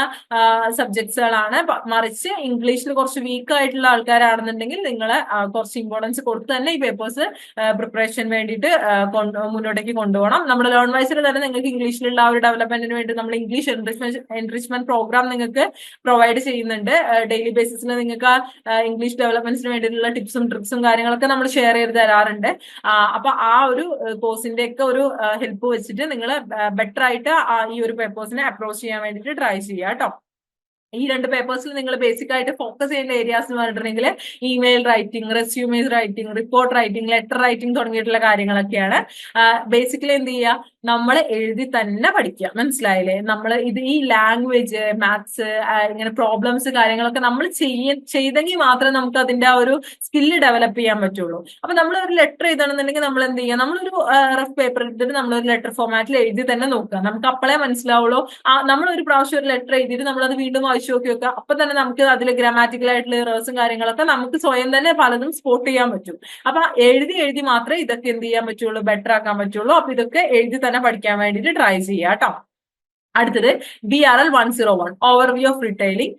സബ്ജക്ട്സുകളാണ് മറിച്ച് ഇംഗ്ലീഷിൽ കുറച്ച് വീക്ക് ആയിട്ടുള്ള ആൾക്കാരാണെന്നുണ്ടെങ്കിൽ നിങ്ങൾ കുറച്ച് ഇമ്പോർട്ടൻസ് കൊടുത്ത് തന്നെ ഈ പേപ്പേഴ്സ് പ്രിപ്പറേഷൻ വേണ്ടിയിട്ട് മുന്നോട്ടേക്ക് കൊണ്ടുപോകണം. നമ്മുടെ ലേൺ വൈസിൽ തന്നെ നിങ്ങൾക്ക് ഇംഗ്ലീഷിലുള്ള ആ ഒരു ഡെവലപ്മെന്റിന് വേണ്ടി നമ്മൾ ഇംഗ്ലീഷ് എൻറിച്ച്മെന്റ് എൻറിച്ച്മെന്റ് പ്രോഗ്രാം നിങ്ങൾക്ക് പ്രൊവൈഡ് ചെയ്യുന്നുണ്ട്. ഡെയിലി ബേസിസിൽ നിങ്ങൾക്ക് ഇംഗ്ലീഷ് ഡെവലപ്മെന്റ്സിന് വേണ്ടിയിട്ടുള്ള ടിപ്സും ട്രിപ്സും കാര്യങ്ങളൊക്കെ നമ്മൾ ഷെയർ ചെയ്ത് തരാറുണ്ട്. അപ്പൊ ആ ഒരു കോഴ്സിന്റെ ഒക്കെ ഒരു ഹെൽപ്പ് വെച്ചിട്ട് നിങ്ങൾ ബെറ്റർ ആയിട്ട് ഈ ഒരു പേപ്പേഴ്സിനെ അപ്രോച്ച് ചെയ്യാൻ വേണ്ടിയിട്ട് ട്രൈ ചെയ്യുക കേട്ടോ. ഈ രണ്ട് പേപ്പേഴ്സിൽ നിങ്ങൾ ബേസിക് ആയിട്ട് ഫോക്കസ് ചെയ്യേണ്ട ഏരിയാസ് എന്ന് പറഞ്ഞിട്ടുണ്ടെങ്കിൽ email writing resumes writing report writing letter writing തുടങ്ങിയിട്ടുള്ള കാര്യങ്ങളൊക്കെയാണ്. ബേസിക്കലി എന്ത് ചെയ്യുക നമ്മൾ എഴുതി തന്നെ പഠിക്കുക മനസ്സിലായില്ലേ? നമ്മൾ ഇത് ഈ ലാംഗ്വേജ് മാത്സ് ഇങ്ങനെ പ്രോബ്ലംസ് കാര്യങ്ങളൊക്കെ നമ്മൾ ചെയ്യ ചെയ്തെങ്കിൽ മാത്രമേ നമുക്ക് അതിന്റെ ആ ഒരു സ്കില്ല് ഡെവലപ്പ് ചെയ്യാൻ പറ്റുള്ളൂ. അപ്പൊ നമ്മൾ ഒരു ലെറ്റർ എഴുതണമെന്നുണ്ടെങ്കിൽ നമ്മൾ എന്ത് ചെയ്യുക നമ്മളൊരു റഫ് പേപ്പർ എടുത്തിട്ട് നമ്മളൊരു ലെറ്റർ ഫോർമാറ്റിൽ എഴുതി തന്നെ നോക്കുക. നമുക്ക് അപ്പോഴേ മനസ്സിലാവുള്ളൂ. ഒരു പ്രാവശ്യം ഒരു ലെറ്റർ എഴുതിയിട്ട് നമ്മളത് വീണ്ടും വായിച്ചു നോക്കി വെക്കുക അപ്പൊ തന്നെ നമുക്ക് അതിൽ ഗ്രാമാറ്റിക്കൽ ആയിട്ടുള്ള ഇറേഴ്സും കാര്യങ്ങളൊക്കെ നമുക്ക് സ്വയം തന്നെ പലതും സ്പോട്ട് ചെയ്യാൻ പറ്റും. അപ്പൊ എഴുതി എഴുതി മാത്രമേ ഇതൊക്കെ എന്ത് ചെയ്യാൻ പറ്റുള്ളൂ? ബെറ്റർ ആക്കാൻ പറ്റുള്ളൂ. അപ്പൊ ഇതൊക്കെ എഴുതി തന്നെ പഠിക്കാൻ വേണ്ടിയിട്ട് ട്രൈ ചെയ്യാം കേട്ടോ അടുത്തത് B R L one zero one overview of retailing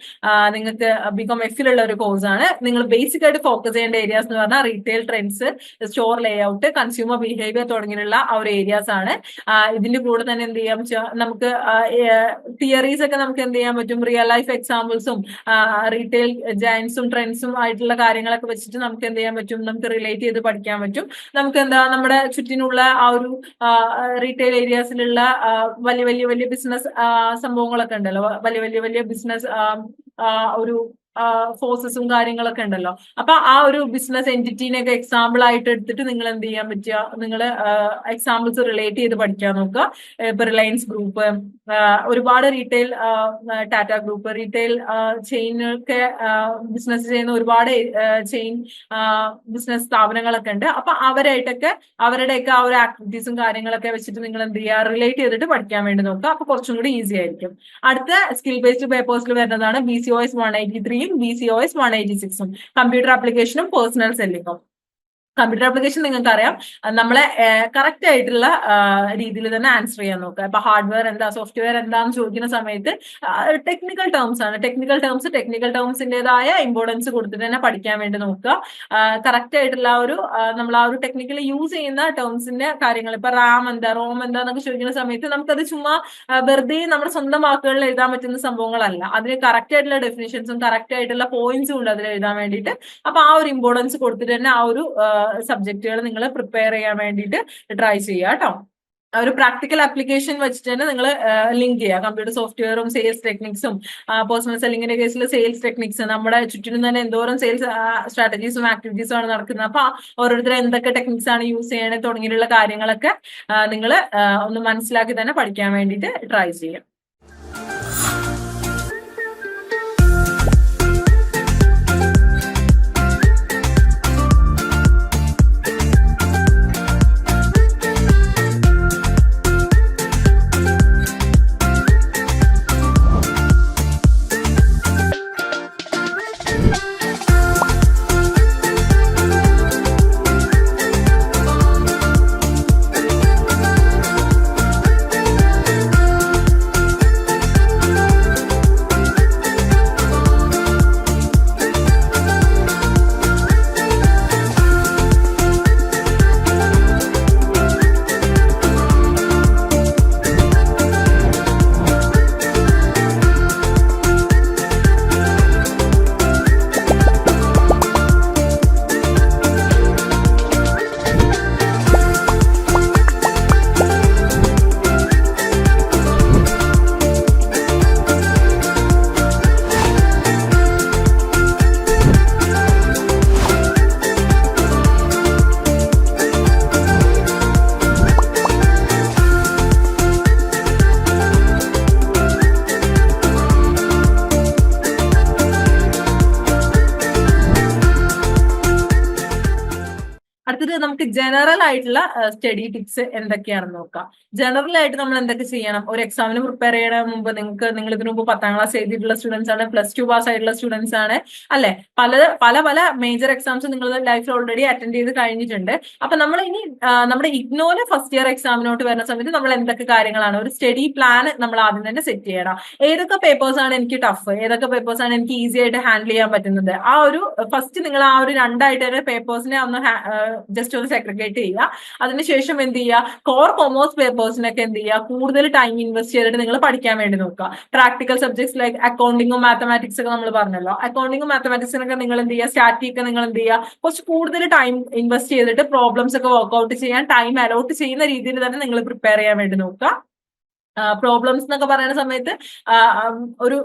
നിങ്ങൾക്ക് ബികോം എഫിലുള്ള ഒരു കോഴ്സ് ആണ്. നിങ്ങൾ ബേസിക് ആയിട്ട് ഫോക്കസ് ചെയ്യേണ്ട ഏരിയാസ് എന്ന് പറഞ്ഞാൽ retail trends store layout consumer behaviour തുടങ്ങിയുള്ള ആ ഒരു ഏരിയാസ് ആണ്. ഇതിന്റെ കൂടെ തന്നെ എന്ത് ചെയ്യാം നമുക്ക് തിയറീസ് ഒക്കെ നമുക്ക് എന്ത് ചെയ്യാൻ പറ്റും? റിയൽ ലൈഫ് എക്സാമ്പിൾസും റീറ്റെയിൽ ജയൻസും ട്രെൻഡ്സും ആയിട്ടുള്ള കാര്യങ്ങളൊക്കെ വെച്ചിട്ട് നമുക്ക് എന്ത് ചെയ്യാൻ പറ്റും? നമുക്ക് റിലേറ്റ് ചെയ്ത് പഠിക്കാൻ പറ്റും. നമുക്ക് എന്താ നമ്മുടെ ചുറ്റിനുള്ള ആ ഒരു റീറ്റെയിൽ ഏരിയാസിലുള്ള വലിയ വലിയ വലിയ ബിസിനസ് സംഭവങ്ങളൊക്കെ ഉണ്ടല്ലോ. വലിയ വലിയ വലിയ ബിസിനസ് ഒരു ഫോഴ്സസും കാര്യങ്ങളൊക്കെ ഉണ്ടല്ലോ. അപ്പൊ ആ ഒരു ബിസിനസ് എന്റിറ്റീനെയൊക്കെ എക്സാമ്പിൾ ആയിട്ട് എടുത്തിട്ട് നിങ്ങൾ എന്ത് ചെയ്യാൻ പറ്റുക? നിങ്ങൾ എക്സാമ്പിൾസ് റിലേറ്റ് ചെയ്ത് പഠിക്കാൻ നോക്കുക. ഇപ്പൊ റിലയൻസ് ഗ്രൂപ്പ് ഒരുപാട് റീറ്റെയിൽ ടാറ്റ ഗ്രൂപ്പ് റീറ്റെയിൽ ചെയിനൊക്കെ ബിസിനസ് ചെയ്യുന്ന ഒരുപാട് ചെയിൻ ബിസിനസ് സ്ഥാപനങ്ങളൊക്കെ ഉണ്ട്. അപ്പൊ അവരായിട്ടൊക്കെ അവരുടെയൊക്കെ ആ ഒരു ആക്ടിവിറ്റീസും കാര്യങ്ങളൊക്കെ വെച്ചിട്ട് നിങ്ങൾ എന്ത് ചെയ്യുക? റിലേറ്റ് ചെയ്തിട്ട് പഠിക്കാൻ വേണ്ടി നോക്കുക. അപ്പൊ കുറച്ചും കൂടി ഈസി ആയിരിക്കും. അടുത്ത സ്കിൽ ബേസ്ഡ് പേപ്പേഴ്സിൽ വരുന്നതാണ് B C O S one eighty ത്രീയും B C O S one eighty സിക്സും കമ്പ്യൂട്ടർ ആപ്ലിക്കേഷനും പേഴ്സണൽ സെല്ലിങ്ങും കമ്പ്യൂട്ടർ ആപ്ലിക്കേഷൻ നിങ്ങൾക്ക് അറിയാം നമ്മളെ കറക്റ്റ് ആയിട്ടുള്ള രീതിയിൽ തന്നെ ആൻസർ ചെയ്യാൻ നോക്കുക. ഇപ്പൊ ഹാർഡ്വെയർ എന്താ സോഫ്റ്റ്വെയർ എന്താന്ന് ചോദിക്കുന്ന സമയത്ത് ടെക്നിക്കൽ ടേംസ് ആണ്. ടെക്നിക്കൽ ടേംസ് ടെക്നിക്കൽ ടേംസിന്റേതായ ഇമ്പോർട്ടൻസ് കൊടുത്തിട്ട് തന്നെ പഠിക്കാൻ വേണ്ടി നോക്കുക. കറക്റ്റ് ആയിട്ടുള്ള ഒരു നമ്മൾ ആ ഒരു ടെക്നിക്കലി യൂസ് ചെയ്യുന്ന ടേംസിന്റെ കാര്യങ്ങൾ. ഇപ്പൊ റാം എന്താ റോം എന്താ എന്നൊക്കെ ചോദിക്കുന്ന സമയത്ത് നമുക്കത് ചുമ്മാ വെറുതെ നമ്മുടെ സ്വന്തം വാക്കുകളിൽ എഴുതാൻ പറ്റുന്ന സംഭവങ്ങളല്ല. അതിന് കറക്റ്റ് ആയിട്ടുള്ള ഡെഫിനേഷൻസും കറക്റ്റ് ആയിട്ടുള്ള പോയിന്റ്സും ഉണ്ട് അതിൽ എഴുതാൻ വേണ്ടിയിട്ട്. അപ്പൊ ആ ഒരു ഇമ്പോർട്ടൻസ് കൊടുത്തിട്ട് തന്നെ ആ ഒരു സബ്ജക്റ്റുകൾ നിങ്ങൾ പ്രിപ്പയർ ചെയ്യാൻ വേണ്ടിയിട്ട് ട്രൈ ചെയ്യുക കേട്ടോ. ഒരു പ്രാക്ടിക്കൽ ആപ്ലിക്കേഷൻ വെച്ചിട്ട് തന്നെ നിങ്ങൾ ലിങ്ക് ചെയ്യുക. കമ്പ്യൂട്ടർ സോഫ്റ്റ്വെയറും സെയിൽസ് ടെക്നിക്സും പേഴ്സണൽ സെല്ലിങ്ങിന്റെ കേസിൽ സെയിൽസ് ടെക്നിക്സ് നമ്മുടെ ചുറ്റിനും തന്നെ എന്തോരം സെയിൽസ് സ്ട്രാറ്റജീസും ആക്ടിവിറ്റീസും ആണ് നടക്കുന്നത്. അപ്പൊ ഓരോരുത്തർ എന്തൊക്കെ ടെക്നിക്സ് ആണ് യൂസ് ചെയ്യണേ തുടങ്ങിയിട്ടുള്ള കാര്യങ്ങളൊക്കെ നിങ്ങൾ ഒന്ന് മനസ്സിലാക്കി തന്നെ പഠിക്കാൻ വേണ്ടിയിട്ട് ട്രൈ ചെയ്യുക. ആയിട്ടുള്ള സ്റ്റഡി ടിപ്സ് എന്തൊക്കെയാണെന്ന് നോക്കാം. ജനറൽ ആയിട്ട് നമ്മൾ എന്തൊക്കെ ചെയ്യണം? ഒരു എക്സാമിന് പ്രിപ്പയർ ചെയ്യണ മുമ്പ് നിങ്ങൾക്ക് നിങ്ങൾ ഇതിനു മുമ്പ് പത്താം ക്ലാസ് എഴുതിയിട്ടുള്ള സ്റ്റുഡൻസ് ആണ് പ്ലസ് ടു പാസ് ആയിട്ടുള്ള സ്റ്റുഡൻസ് ആണ് അല്ലെ? പല പല പല മേജർ എക്സാംസ് നിങ്ങൾ ലൈഫിൽ ഓൾറെഡി അറ്റൻഡ് ചെയ്ത് കഴിഞ്ഞിട്ടുണ്ട്. അപ്പൊ നമ്മൾ ഇനി നമ്മുടെ ഇഗ്നോയിലെ ഫസ്റ്റ് ഇയർ എക്സാമിനോട്ട് വരുന്ന സമയത്ത് നമ്മൾ എന്തൊക്കെ കാര്യങ്ങളാണ്? ഒരു സ്റ്റഡി പ്ലാൻ നമ്മൾ ആദ്യം തന്നെ സെറ്റ് ചെയ്യണം. ഏതൊക്കെ പേപ്പേഴ്സ് ആണ് എനിക്ക് ടഫ് ഏതൊക്കെ പേപ്പേഴ്സ് ആണ് എനിക്ക് ഈസി ആയിട്ട് ഹാൻഡിൽ ചെയ്യാൻ പറ്റുന്നത്? ആ ഒരു ഫസ്റ്റ് നിങ്ങൾ ആ ഒരു രണ്ടായിട്ട് തന്നെ പേപ്പേഴ്സിനെ ഒന്ന് ജസ്റ്റ് ഒന്ന് സെഗ്രിഗേറ്റ് ചെയ്യുക. അതിനുശേഷം എന്ത് ചെയ്യുക? കോർ കൊമേഴ്സ് പേപ്പേഴ്സിനൊക്കെ എന്ത് ചെയ്യുക? കൂടുതൽ ടൈം ഇൻവെസ്റ്റ് ചെയ്തിട്ട് നിങ്ങൾ പഠിക്കാൻ വേണ്ടി നോക്കുക. പ്രാക്ടിക്കൽ സബ്ജക്ട്സ് ലൈക്ക് അക്കൗണ്ടിങ്ങും മാത്തമാറ്റിക്സ് ഒക്കെ നമ്മൾ പറഞ്ഞല്ലോ. അക്കൗണ്ടിങ്ങും മാത്തമാറ്റിക്സിനൊക്കെ നിങ്ങൾ എന്ത് ചെയ്യുക? സ്റ്റാറ്റിക് നിങ്ങൾ എന്ത് ചെയ്യുക? കുറച്ച് കൂടുതൽ ടൈം ഇൻവെസ്റ്റ് ചെയ്തിട്ട് പ്രോബ്ലംസ് ഒക്കെ വർക്ക്ഔട്ട് ചെയ്യാൻ ടൈം അലോട്ട് ചെയ്യുന്ന രീതിയിൽ തന്നെ നിങ്ങൾ പ്രിപ്പയർ ചെയ്യാൻ വേണ്ടി നോക്കുക. പ്രോബ്ലംസ് എന്നൊക്കെ പറയുന്ന സമയത്ത് ഒരു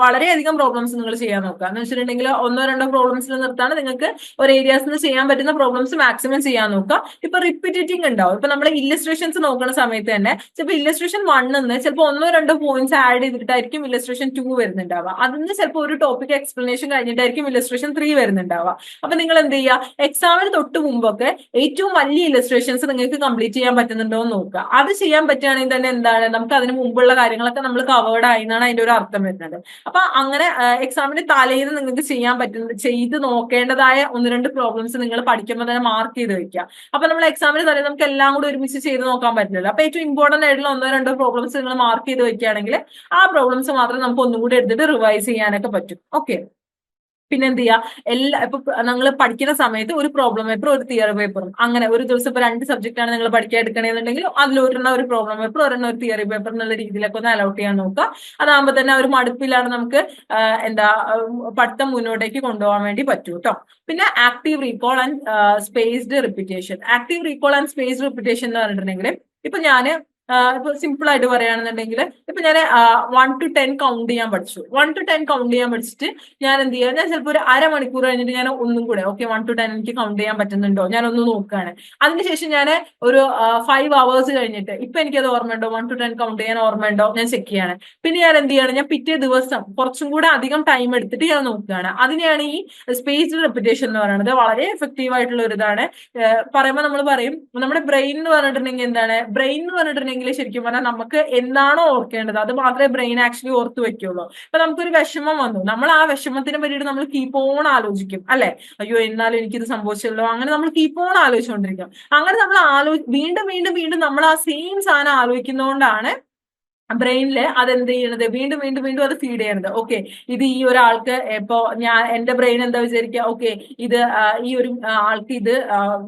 വളരെയധികം പ്രോബ്ലംസ് നിങ്ങൾ ചെയ്യാൻ നോക്കുക. എന്ന് വെച്ചിട്ടുണ്ടെങ്കിൽ ഒന്നോ രണ്ടോ പ്രോബ്ലംസിൽ നിർത്താണ് നിങ്ങൾക്ക് ഒരു ഏരിയാസിൽ ചെയ്യാൻ പറ്റുന്ന പ്രോബ്ലംസ് മാക്സിമം ചെയ്യാൻ നോക്കുക. ഇപ്പൊ റിപ്പീറ്റിംഗ് ഉണ്ടാവും. ഇപ്പൊ നമ്മൾ ഇല്ലസ്ട്രേഷൻസ് നോക്കുന്ന സമയത്ത് തന്നെ ചിലപ്പോൾ ഇല്ലസ്ട്രേഷൻ വണ്ണിന്ന് ചിലപ്പോൾ ഒന്നോ രണ്ടോ പോയിന്റ്സ് ആഡ് ചെയ്തിട്ടായിരിക്കും ഇല്ലസ്ട്രേഷൻ ടു വരുന്നുണ്ടാവുക. അതിന് ചിലപ്പോൾ ഒരു ടോപ്പിക് എക്സ്പ്ലനേഷൻ കഴിഞ്ഞിട്ടായിരിക്കും ഇല്ലസ്ട്രേഷൻ ത്രീ വരുന്നുണ്ടാവുക. അപ്പൊ നിങ്ങൾ എന്ത് ചെയ്യുക? എക്സാമിന് തൊട്ട് മുമ്പൊക്കെ ഏറ്റവും വലിയ ഇല്ലസ്ട്രേഷൻസ് നിങ്ങൾക്ക് കംപ്ലീറ്റ് ചെയ്യാൻ പറ്റുന്നുണ്ടോ എന്ന് നോക്കുക. അത് ചെയ്യാൻ പറ്റുകയാണെങ്കിൽ തന്നെ എന്താണ്? നമുക്ക് അതിന് മുമ്പുള്ള കാര്യങ്ങളൊക്കെ നമ്മൾ കവേർഡ് ആയി എന്നാണ് അതിന്റെ ഒരു അർത്ഥം വരുന്നത്. അപ്പൊ അങ്ങനെ എക്സാമിന് തലേന്ന് നിങ്ങൾക്ക് ചെയ്യാൻ പറ്റുന്നത് ചെയ്ത് നോക്കേണ്ടതായ ഒന്ന് രണ്ട് പ്രോബ്ലംസ് നിങ്ങൾ പഠിക്കുമ്പോൾ തന്നെ മാർക്ക് ചെയ്ത് വെക്കുക. അപ്പൊ നമ്മൾ എക്സാമിന് തലേ നമുക്ക് എല്ലാം കൂടി ഒരുമിച്ച് ചെയ്ത് നോക്കാൻ പറ്റില്ലല്ലോ. അപ്പൊ ഏറ്റവും ഇമ്പോർട്ടന്റ് ആയിട്ടുള്ള ഒന്നോ രണ്ടോ പ്രോബ്ലംസ് നിങ്ങൾ മാർക്ക് ചെയ്ത് വെക്കുകയാണെങ്കിൽ ആ പ്രോബ്ലംസ് മാത്രം നമുക്ക് ഒന്നുകൂടി എടുത്തിട്ട് റിവൈസ് ചെയ്യാനൊക്കെ പറ്റും. ഓക്കെ പിന്നെ എന്ത് ചെയ്യുക എല്ലാ ഇപ്പൊ നിങ്ങൾ പഠിക്കുന്ന സമയത്ത് ഒരു പ്രോബ്ലം പേപ്പർ ഒരു തിയറി പേപ്പറും അങ്ങനെ ഒരു ദിവസം ഇപ്പൊ രണ്ട് സബ്ജക്റ്റ് ആണ് നിങ്ങൾ പഠിക്കാൻ എടുക്കണമെന്നുണ്ടെങ്കിൽ അതിൽ ഒരെണ്ണം ഒരു പ്രോബ്ലം പേപ്പർ ഒരെണ്ണം ഒരു തിയറി പേപ്പർ എന്നുള്ള രീതിയിലൊക്കെ ഒന്ന് അലോട്ട് ചെയ്യാൻ നോക്കുക. അതാകുമ്പോൾ തന്നെ ഒരു മടുപ്പിലാണ് നമുക്ക് എന്താ പഠിത്തം മുന്നോട്ടേക്ക് കൊണ്ടുപോകാൻ വേണ്ടി പറ്റൂ കേട്ടോ പിന്നെ active recall and spaced repetition active recall and spaced repetition എന്ന് പറഞ്ഞിട്ടുണ്ടെങ്കിൽ ഇപ്പൊ ആഹ് ഇപ്പൊ സിമ്പിൾ ആയിട്ട് പറയുകയാണെന്നുണ്ടെങ്കിൽ ഇപ്പൊ ഞാൻ വൺ ടു ടെൻ കൗണ്ട് ചെയ്യാൻ പഠിച്ചു. വൺ ടു ടെൻ കൗണ്ട് ചെയ്യാൻ പഠിച്ചിട്ട് ഞാൻ എന്ത് ചെയ്യാം ഞാൻ ചിലപ്പോൾ ഒരു അരമണിക്കൂർ കഴിഞ്ഞിട്ട് ഞാൻ ഒന്നും കൂടെ ഓക്കെ വൺ ടു ടെൻ എനിക്ക് കൗണ്ട് ചെയ്യാൻ പറ്റുന്നുണ്ടോ? ഞാൻ ഒന്ന് നോക്കുകയാണ് അതിനുശേഷം ഞാൻ ഒരു ഫൈവ് അവേഴ്സ് കഴിഞ്ഞിട്ട് ഇപ്പൊ എനിക്കത് ഓർമ്മയുണ്ടോ? വൺ ടു ടെൻ കൗണ്ട് ചെയ്യാൻ ഓർമ്മയുണ്ടോ? ഞാൻ ചെക്ക് ചെയ്യാണ്. പിന്നെ ഞാൻ എന്ത് ചെയ്യാണ് ഞാൻ പിറ്റേ ദിവസം കുറച്ചും കൂടെ അധികം ടൈം എടുത്തിട്ട് ഞാൻ നോക്കുകയാണ് അതിനെയാണ് ഈ സ്പേസ്ഡ് റെപ്പിറ്റേഷൻ എന്ന് പറയുന്നത് വളരെ എഫക്റ്റീവ് ആയിട്ടുള്ള ഒരു ഇതാണ്. പറയുമ്പോൾ നമ്മൾ പറയും നമ്മുടെ ബ്രെയിൻ എന്ന് പറഞ്ഞിട്ടുണ്ടെങ്കിൽ എന്താണ്? ബ്രെയിൻ എന്ന് പറഞ്ഞിട്ടുണ്ടെങ്കിൽ ശരിക്കും പറഞ്ഞാൽ നമുക്ക് എന്താണോ ഓർക്കേണ്ടത് അത് മാത്രമേ ബ്രെയിൻ ആക്ച്വലി ഓർത്ത് വെക്കുള്ളൂ. ഇപ്പൊ നമുക്കൊരു വിഷമം വന്നു. നമ്മൾ ആ വിഷമത്തിന് പറ്റിയിട്ട് നമ്മൾ കീപ്പ് ഓൺ ആലോചിക്കും അല്ലെ? അയ്യോ എന്നാലും എനിക്കിത് സംഭവിച്ചല്ലോ. അങ്ങനെ നമ്മൾ കീപ്പ് ഓൺ ആലോചിച്ചുകൊണ്ടിരിക്കും. അങ്ങനെ നമ്മൾ ആലോ വീണ്ടും വീണ്ടും വീണ്ടും നമ്മൾ ആ സെയിം സാധനം ആലോചിക്കുന്നതുകൊണ്ടാണ് ബ്രെയിനിൽ അതെന്ത് ചെയ്യണത്? വീണ്ടും വീണ്ടും വീണ്ടും അത് ഫീഡ് ചെയ്യണത്. ഓക്കെ ഇത് ഈ ഒരാൾക്ക് ഇപ്പോ ഞാൻ എന്റെ ബ്രെയിൻ എന്താ വിചാരിക്കുക ഓക്കെ ഇത് ഈ ഒരു ആൾക്ക് ഇത്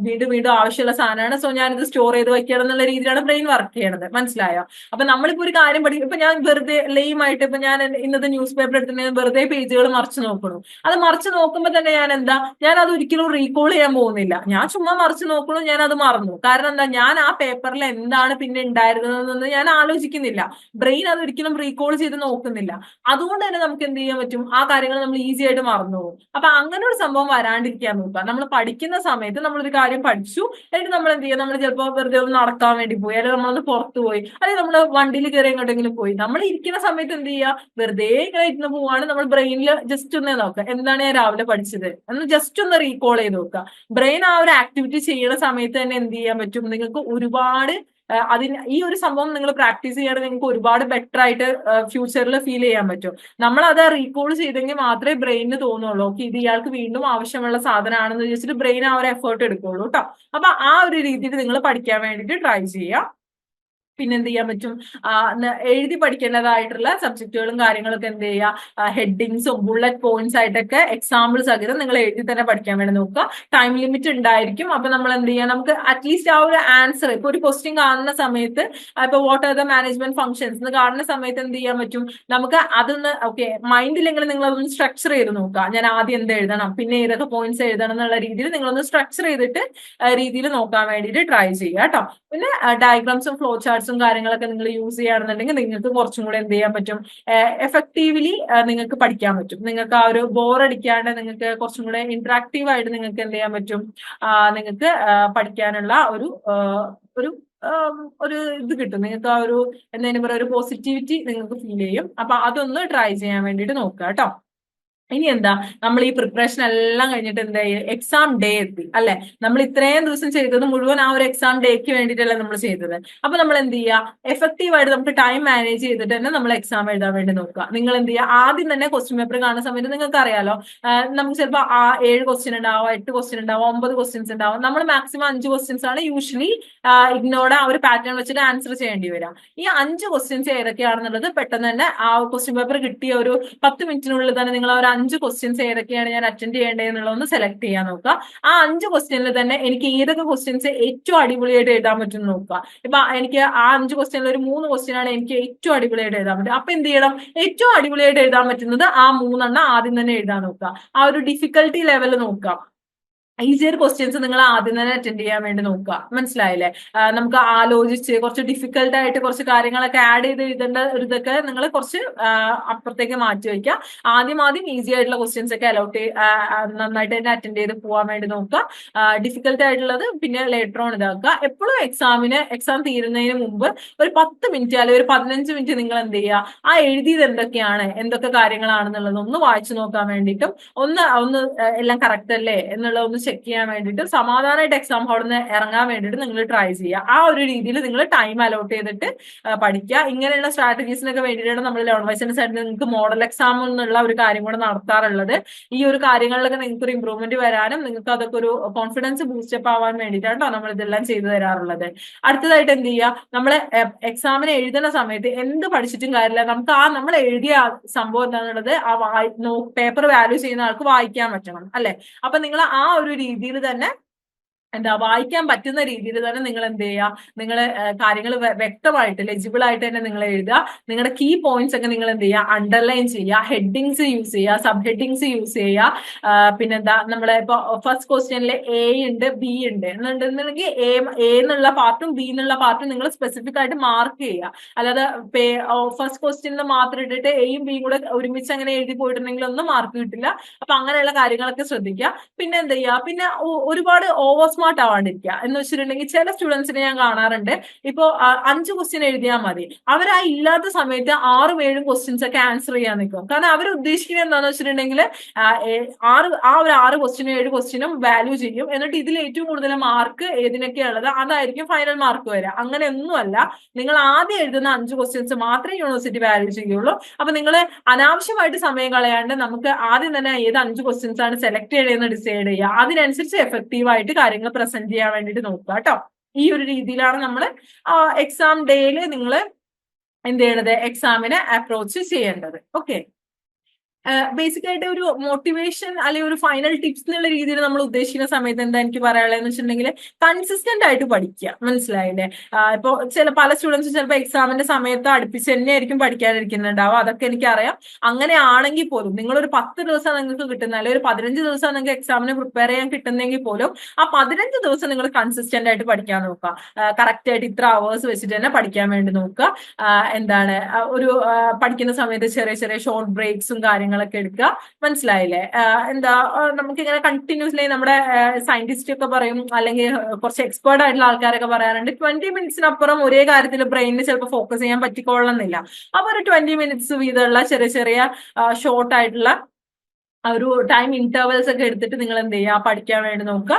വീണ്ടും വീണ്ടും ആവശ്യമുള്ള സാധനമാണ്. സോ ഞാൻ ഇത് സ്റ്റോർ ചെയ്ത് വെക്കണം എന്നുള്ള രീതിയിലാണ് ബ്രെയിൻ വർക്ക് ചെയ്യണത്. മനസ്സിലായോ? അപ്പൊ നമ്മളിപ്പോ ഒരു കാര്യം പഠിക്കും ഇപ്പൊ ഞാൻ വെറുതെ ലെയിം ആയിട്ട് ഇപ്പൊ ഞാൻ ഇന്നത്തെ ന്യൂസ് പേപ്പർ എടുത്തിട്ടുണ്ടെങ്കിൽ വെറുതെ പേജുകൾ മറിച്ച് നോക്കണു. അത് മറിച്ച് നോക്കുമ്പോ തന്നെ ഞാൻ എന്താ? ഞാൻ അത് ഒരിക്കലും റീകോൾ ചെയ്യാൻ പോകുന്നില്ല. ഞാൻ ചുമ്മാ മറിച്ച് നോക്കണു ഞാൻ അത് മറന്നു. കാരണം എന്താ? ഞാൻ ആ പേപ്പറിൽ എന്താണ് പിന്നെ ഉണ്ടായിരുന്നതെന്ന് ഞാൻ ആലോചിക്കുന്നില്ല. ബ്രെയിൻ അത് ഒരിക്കലും റീകോൾ ചെയ്ത് നോക്കുന്നില്ല. അതുകൊണ്ട് തന്നെ നമുക്ക് എന്ത് ചെയ്യാൻ പറ്റും? ആ കാര്യങ്ങൾ നമ്മൾ ഈസി ആയിട്ട് മറന്നു പോകും. അപ്പൊ അങ്ങനെ ഒരു സംഭവം വരാണ്ടിരിക്കാൻ നോക്കുക. നമ്മൾ പഠിക്കുന്ന സമയത്ത് നമ്മളൊരു കാര്യം പഠിച്ചു. എന്നിട്ട് നമ്മൾ എന്ത് ചെയ്യുക? നമ്മൾ ചിലപ്പോൾ വെറുതെ ഒന്ന് നടക്കാൻ വേണ്ടി പോയി. അല്ലെങ്കിൽ നമ്മളൊന്ന് പുറത്തു പോയി. അല്ലെങ്കിൽ നമ്മൾ വണ്ടിയിൽ കയറി എങ്ങോട്ടെങ്കിലും പോയി. നമ്മൾ ഇരിക്കുന്ന സമയത്ത് എന്ത് ചെയ്യുക? വെറുതെ ഇങ്ങനെ ഇരുന്ന് പോവാണ്. നമ്മൾ ബ്രെയിനിൽ ജസ്റ്റ് ഒന്ന് നോക്കുക. എന്താണ് ഞാൻ രാവിലെ പഠിച്ചത്? എന്ന് ജസ്റ്റ് ഒന്ന് റീകോൾ ചെയ്ത് നോക്കുക. ബ്രെയിൻ ആ ഒരു ആക്ടിവിറ്റി ചെയ്യുന്ന സമയത്ത് തന്നെ എന്ത് ചെയ്യാൻ പറ്റും? നിങ്ങൾക്ക് ഒരുപാട് അതിന് ഈ ഒരു സംഭവം നിങ്ങൾ പ്രാക്ടീസ് ചെയ്യാതെ നിങ്ങൾക്ക് ഒരുപാട് ബെറ്റർ ആയിട്ട് ഫ്യൂച്ചറിൽ ഫീൽ ചെയ്യാൻ പറ്റും. നമ്മൾ അത് റീകോൾ ചെയ്തെങ്കിൽ മാത്രമേ ബ്രെയിനിന് തോന്നുള്ളൂ. ഓക്കെ ഇത് ഇയാൾക്ക് വീണ്ടും ആവശ്യമുള്ള സാധനമാണെന്ന് വിചാരിച്ചിട്ട് ബ്രെയിൻ ആ ഒരു എഫേർട്ട് എടുക്കുള്ളൂ കേട്ടോ അപ്പൊ ആ ഒരു രീതിയിൽ നിങ്ങൾ പഠിക്കാൻ വേണ്ടിയിട്ട് ട്രൈ ചെയ്യുക. പിന്നെ എന്ത് ചെയ്യാൻ പറ്റും എഴുതി പഠിക്കേണ്ടതായിട്ടുള്ള സബ്ജക്റ്റുകളും കാര്യങ്ങളൊക്കെ എന്ത് ചെയ്യുക ഹെഡിങ്സും ബുള്ളറ്റ് പോയിന്റ്സ് ആയിട്ടൊക്കെ എക്സാമ്പിൾസ് സഹിതം നിങ്ങൾ എഴുതി തന്നെ പഠിക്കാൻ വേണ്ടി നോക്കുക. ടൈം ലിമിറ്റ് ഉണ്ടായിരിക്കും. അപ്പൊ നമ്മൾ എന്ത് ചെയ്യുക നമുക്ക് അറ്റ്ലീസ്റ്റ് ആ ഒരു ആൻസർ ഇപ്പൊ ഒരു ക്വസ്റ്റ്യൻ കാണുന്ന സമയത്ത് ഇപ്പൊ what are the management functions എന്ന് കാണുന്ന സമയത്ത് എന്ത് ചെയ്യാൻ പറ്റും? നമുക്ക് അതൊന്ന് ഓക്കെ മൈൻഡിലെങ്കിലും നിങ്ങൾ അതൊന്ന് സ്ട്രക്ചർ ചെയ്ത് നോക്കുക. ഞാൻ ആദ്യം എന്ത് എഴുതണം? പിന്നെ ഏതൊക്കെ പോയിന്റ്സ് എഴുതണം എന്നുള്ള രീതിയിൽ നിങ്ങളൊന്ന് സ്ട്രക്ചർ ചെയ്തിട്ട് രീതിയിൽ നോക്കാൻ വേണ്ടിയിട്ട് ട്രൈ ചെയ്യുക കേട്ടോ. പിന്നെ ഡയഗ്രാംസും ഫ്ലോ ചാർട്ട്സും കാര്യങ്ങളൊക്കെ നിങ്ങൾ യൂസ് ചെയ്യുകയാണെന്നുണ്ടെങ്കിൽ നിങ്ങൾക്ക് കുറച്ചും കൂടെ എന്ത് ചെയ്യാൻ പറ്റും? എഫക്റ്റീവ്ലി നിങ്ങൾക്ക് പഠിക്കാൻ പറ്റും. നിങ്ങൾക്ക് ആ ഒരു ബോർ അടിക്കാണ്ട് നിങ്ങൾക്ക് കുറച്ചും കൂടെ ഇന്ററാക്റ്റീവ് ആയിട്ട് നിങ്ങൾക്ക് എന്ത് ചെയ്യാൻ പറ്റും? നിങ്ങൾക്ക് പഠിക്കാനുള്ള ഒരു ഒരു ഒരു ഇത് കിട്ടും. നിങ്ങൾക്ക് ആ ഒരു എന്തെങ്കിലും പറയുക ഒരു പോസിറ്റിവിറ്റി നിങ്ങൾക്ക് ഫീൽ ചെയ്യും. അപ്പൊ അതൊന്ന് ട്രൈ ചെയ്യാൻ വേണ്ടിയിട്ട് നോക്കുക കേട്ടോ. ഇനി എന്താ? നമ്മൾ ഈ പ്രിപ്പറേഷൻ എല്ലാം കഴിഞ്ഞിട്ട് എന്താ? എക്സാം ഡേ എത്തി. അല്ലെ? നമ്മൾ ഇത്രയും ദിവസം ചെയ്തത് മുഴുവൻ ആ ഒരു എക്സാം ഡേക്ക് വേണ്ടിയിട്ടല്ലേ നമ്മൾ ചെയ്തത്. അപ്പൊ നമ്മൾ എന്ത് ചെയ്യുക എഫക്റ്റീവ് ആയിട്ട് നമുക്ക് ടൈം മാനേജ് ചെയ്തിട്ട് തന്നെ നമ്മൾ എക്സാം എഴുതാൻ വേണ്ടി നോക്കുക. നിങ്ങൾ എന്ത് ചെയ്യുക ആദ്യം തന്നെ ക്വസ്റ്റ്യൻ പേപ്പർ കാണുന്ന സമയത്ത് നിങ്ങൾക്ക് അറിയാലോ നമുക്ക് ചിലപ്പോൾ ആ ഏഴ് ക്വസ്റ്റ്യൻ ഉണ്ടാവും എട്ട് ക്വസ്റ്റ്യൻ ഉണ്ടാവും ഒമ്പത് ക്വസ്റ്റ്യൻസ് ഉണ്ടാവും. നമ്മൾ മാക്സിമം അഞ്ച് ക്വസ്റ്റ്യൻസ് ആണ് യൂഷ്വലി ഇഗ്നോർഡ് ആ ഒരു പാറ്റേൺ വെച്ചിട്ട് ആൻസർ ചെയ്യേണ്ടി വരാം ഈ അഞ്ച് ക്വസ്റ്റ്യൻസ് ഏതൊക്കെയാണെന്നുള്ളത് പെട്ടെന്ന് തന്നെ ആ ക്വസ്റ്റ്യൻ പേപ്പർ കിട്ടിയ ഒരു പത്ത് മിനിറ്റിനുള്ളിൽ തന്നെ നിങ്ങൾ ആ ഒരു അഞ്ച് ക്വസ്റ്റ്യൻസ് ഏതൊക്കെയാണ് ഞാൻ അറ്റൻഡ് ചെയ്യേണ്ടത് എന്നുള്ളതൊന്ന് സെലക്ട് ചെയ്യാൻ നോക്കുക. ആ അഞ്ച് ക്വസ്റ്റ്യനിൽ തന്നെ എനിക്ക് ഏതൊക്കെ ക്വസ്റ്റ്യൻസ് ഏറ്റവും അടിപൊളിയായിട്ട് എഴുതാൻ പറ്റും നോക്കുക. ഇപ്പൊ എനിക്ക് ആ അഞ്ച് ക്വസ്റ്റ്യനിൽ ഒരു മൂന്ന് ക്വസ്റ്റ്യൻ ആണ് എനിക്ക് ഏറ്റവും അടിപൊളിയായിട്ട് എഴുതാൻ പറ്റും അപ്പൊ എന്ത് ചെയ്യണം? ഏറ്റവും അടിപൊളിയായിട്ട് എഴുതാൻ പറ്റുന്നത് ആ മൂന്നെണ്ണം ആദ്യം തന്നെ എഴുതാൻ നോക്കുക. ആ ഒരു ഡിഫിക്കൽട്ടി ലെവൽ നോക്കുക. ഈസിയർ ക്വസ്റ്റ്യൻസ് നിങ്ങൾ ആദ്യം തന്നെ അറ്റൻഡ് ചെയ്യാൻ വേണ്ടി നോക്കുക. മനസ്സിലായില്ലേ? നമുക്ക് ആലോചിച്ച് കുറച്ച് ഡിഫിക്കൽട്ട് ആയിട്ട് കുറച്ച് കാര്യങ്ങളൊക്കെ ആഡ് ചെയ്ത് എഴുതേണ്ട ഒരു ഇതൊക്കെ നിങ്ങൾ കുറച്ച് അപ്പുറത്തേക്ക് മാറ്റി വയ്ക്കുക. ആദ്യം ആദ്യം ഈസി ആയിട്ടുള്ള ക്വസ്റ്റ്യൻസ് ഒക്കെ അലോട്ട് നന്നായിട്ട് തന്നെ അറ്റൻഡ് ചെയ്ത് പോകാൻ വേണ്ടി നോക്കുക. ഡിഫിക്കൽട്ട് ആയിട്ടുള്ളത് പിന്നെ ലേറ്റർ ഓൺ ഇതാക്കുക. എപ്പോഴും എക്സാമിന് എക്സാം തീരുന്നതിന് മുമ്പ് ഒരു പത്ത് മിനിറ്റ് അല്ലെങ്കിൽ ഒരു പതിനഞ്ച് മിനിറ്റ് നിങ്ങൾ എന്ത് ചെയ്യുക? ആ എഴുതിയത് എന്തൊക്കെയാണ്? എന്തൊക്കെ കാര്യങ്ങളാണെന്നുള്ളത് ഒന്ന് വായിച്ചു നോക്കാൻ വേണ്ടിയിട്ടും ഒന്ന് ഒന്ന് എല്ലാം കറക്റ്റ് അല്ലേ? എന്നുള്ളത് ഒന്ന് ചെക്ക് ചെയ്യാൻ വേണ്ടിയിട്ട് സമാധാനമായിട്ട് എക്സാം ഹാളിൽ നിന്ന് ഇറങ്ങാൻ വേണ്ടിയിട്ട് നിങ്ങൾ ട്രൈ ചെയ്യുക. ആ ഒരു രീതിയിൽ നിങ്ങൾ ടൈം അലോട്ട് ചെയ്തിട്ട് പഠിക്കുക. ഇങ്ങനെയുള്ള സ്ട്രാറ്റജീസിനൊക്കെ വേണ്ടിയിട്ടാണ് നമ്മൾ ലോൺ വൈസിന്റെ സൈഡിൽ നിങ്ങൾക്ക് മോഡൽ എക്സാം എന്നുള്ള ഒരു കാര്യം കൂടെ നടത്താറുള്ളത്. ഈ ഒരു കാര്യങ്ങളിലൊക്കെ നിങ്ങൾക്ക് ഒരു ഇമ്പ്രൂവ്മെന്റ് വരാനും നിങ്ങൾക്ക് അതൊക്കെ ഒരു കോൺഫിഡൻസ് ബൂസ്റ്റപ്പ് ആവാൻ വേണ്ടിയിട്ടാണ് നമ്മൾ ഇതെല്ലാം ചെയ്തു തരാറുള്ളത്. അടുത്തതായിട്ട് എന്ത് ചെയ്യുക? നമ്മൾ എക്സാമിന് എഴുതുന്ന സമയത്ത് എന്ത് പഠിച്ചിട്ടും കാര്യമില്ല. നമുക്ക് ആ നമ്മൾ എഴുതിയ സംഭവം എന്താണെന്നുള്ളത് ആ പേപ്പർ വാല്യൂ ചെയ്യുന്ന ആൾക്ക് വായിക്കാൻ പറ്റണം. അല്ലെ? അപ്പൊ നിങ്ങൾ ആ ഒരു രീതിയിൽ തന്നെ എന്താ വായിക്കാൻ പറ്റുന്ന രീതിയിൽ തന്നെ നിങ്ങൾ എന്ത് ചെയ്യുക? നിങ്ങൾ കാര്യങ്ങൾ വ്യക്തമായിട്ട് ലെജിബിൾ ആയിട്ട് തന്നെ നിങ്ങൾ എഴുതുക. നിങ്ങളുടെ കീ പോയിന്റ്സ് ഒക്കെ നിങ്ങൾ എന്ത് ചെയ്യുക? അണ്ടർലൈൻ ചെയ്യുക. ഹെഡിങ്സ് യൂസ് ചെയ്യുക. സബ് ഹെഡിങ്സ് യൂസ് ചെയ്യുക പിന്നെന്താ നമ്മളെ ഇപ്പൊ ഫസ്റ്റ് ക്വസ്റ്റ്യനിൽ എ ഉണ്ട് ബി ഉണ്ട്. എന്നുണ്ടെന്നുണ്ടെങ്കിൽ എ എ എന്നുള്ള പാർട്ടും ബി എന്നുള്ള പാർട്ടും നിങ്ങൾ സ്പെസിഫിക് ആയിട്ട് മാർക്ക് ചെയ്യുക. അല്ലാതെ ഫസ്റ്റ് ക്വസ്റ്റ്യനിൽ മാത്രം ഇട്ടിട്ട് എയും ബിയും കൂടെ ഒരുമിച്ച് അങ്ങനെ എഴുതി പോയിട്ടുണ്ടെങ്കിൽ ഒന്നും മാർക്ക് കിട്ടില്ല. അപ്പൊ അങ്ങനെയുള്ള കാര്യങ്ങളൊക്കെ ശ്രദ്ധിക്കുക. പിന്നെ എന്ത് ചെയ്യുക? പിന്നെ ഒരുപാട് ഓവർ സ്മാർട്ട് ആവാണ്ടിരിക്കുക എന്ന് വെച്ചിട്ടുണ്ടെങ്കിൽ ചില സ്റ്റുഡൻസിനെ ഞാൻ കാണാറുണ്ട്. ഇപ്പോ ആ, അഞ്ച് ക്വസ്റ്റ്യൻ എഴുതിയാൽ മതി. അവർ ആ ഇല്ലാത്ത സമയത്ത് ആറും ഏഴും ക്വസ്റ്റ്യൻസ് ഒക്കെ ആൻസർ ചെയ്യാൻ നിൽക്കും കാരണം അവർ ഉദ്ദേശിക്കുന്നത് എന്താണെന്ന് വെച്ചിട്ടുണ്ടെങ്കിൽ ആറ് ആ ഒരു ആറ് ക്വസ്റ്റ്യനും ഏഴ് ക്വസ്റ്റ്യനും വാല്യൂ ചെയ്യും. എന്നിട്ട് ഇതിൽ ഏറ്റവും കൂടുതൽ മാർക്ക് ഏതിനൊക്കെയുള്ളത് അതായിരിക്കും ഫൈനൽ മാർക്ക് വരിക. അങ്ങനെ ഒന്നുമല്ല. നിങ്ങൾ ആദ്യം എഴുതുന്ന അഞ്ച് ക്വസ്റ്റ്യൻസ് മാത്രമേ യൂണിവേഴ്സിറ്റി വാല്യൂ ചെയ്യുള്ളൂ അപ്പൊ നിങ്ങൾ അനാവശ്യമായിട്ട് സമയം കളയാണ്ട് നമുക്ക് ആദ്യം തന്നെ ഏത് അഞ്ച് ക്വസ്റ്റ്യൻസ് ആണ് സെലക്ട് ചെയ്യണമെന്ന് ഡിസൈഡ് ചെയ്യുക. അതിനനുസരിച്ച് എഫക്റ്റീവ് ആയിട്ട് കാര്യങ്ങൾ പ്രസന്റ് ചെയ്യാൻ വേണ്ടിയിട്ട് നോക്കുക കേട്ടോ ഈ ഒരു രീതിയിലാണ് നമ്മൾ എക്സാം ഡേയിൽ നിങ്ങൾ എന്ത് ചെയ്യണത്? എക്സാമിനെ അപ്രോച്ച് ചെയ്യേണ്ടത്. ഓക്കെ ബേസിക് ആയിട്ട് ഒരു മോട്ടിവേഷൻ അല്ലെങ്കിൽ ഒരു ഫൈനൽ ടിപ്സ് എന്നുള്ള രീതിയിൽ നമ്മൾ ഉദ്ദേശിക്കുന്ന സമയത്ത് എന്താ എനിക്ക് പറയാനുള്ളതെന്ന് വെച്ചിട്ടുണ്ടെങ്കിൽ കൺസിസ്റ്റന്റ് ആയിട്ട് പഠിക്കുക. മനസ്സിലായില്ലേ? ഇപ്പോൾ ചില പല സ്റ്റുഡൻസ് ചിലപ്പോൾ എക്സാമിന്റെ സമയത്ത് അടുപ്പിച്ച് തന്നെ ആയിരിക്കും പഠിക്കാനിരിക്കുന്നുണ്ടാവും അതൊക്കെ എനിക്കറിയാം. അങ്ങനെ ആണെങ്കിൽ പോലും നിങ്ങൾ ഒരു പത്ത് ദിവസം നിങ്ങൾക്ക് കിട്ടുന്ന അല്ലെങ്കിൽ ഒരു പതിനഞ്ച് ദിവസം നിങ്ങൾക്ക് എക്സാമിന് പ്രിപ്പയർ ചെയ്യാൻ കിട്ടുന്നെങ്കിൽ പോലും ആ പതിനഞ്ച് ദിവസം നിങ്ങൾ കൺസിസ്റ്റന്റ് ആയിട്ട് പഠിക്കാൻ നോക്കുക. കറക്റ്റ് ആയിട്ട് ഇത്ര അവേഴ്സ് വെച്ചിട്ട് തന്നെ പഠിക്കാൻ വേണ്ടി നോക്കുക. എന്താണ്? ഒരു പഠിക്കുന്ന സമയത്ത് ചെറിയ ചെറിയ ഷോർട്ട് ബ്രേക്സും കാര്യങ്ങളൊക്കെ എടുക്കുക. മനസ്സിലായില്ലേ? എന്താ നമുക്ക് നമുക്കിങ്ങനെ കണ്ടിന്യൂസ്ലി നമ്മുടെ സയന്റിസ്റ്റ് ഒക്കെ പറയും അല്ലെങ്കിൽ കുറച്ച് എക്സ്പേർട്ട് ആയിട്ടുള്ള ആൾക്കാരൊക്കെ പറയാറുണ്ട് ട്വന്റി മിനിറ്റ്സിനപ്പുറം ഒരേ കാര്യത്തിൽ ബ്രെയിനിന് ചിലപ്പോൾ ഫോക്കസ് ചെയ്യാൻ പറ്റിക്കൊള്ളുന്നില്ല അപ്പൊ ഒരു ട്വന്റി മിനിറ്റ്സ് വീതമുള്ള ചെറിയ ചെറിയ ഷോർട്ട് ആയിട്ടുള്ള ഒരു ടൈം ഇന്റർവെൽസ് ഒക്കെ എടുത്തിട്ട് നിങ്ങൾ എന്ത് ചെയ്യുക പഠിക്കാൻ വേണ്ടി നോക്കുക.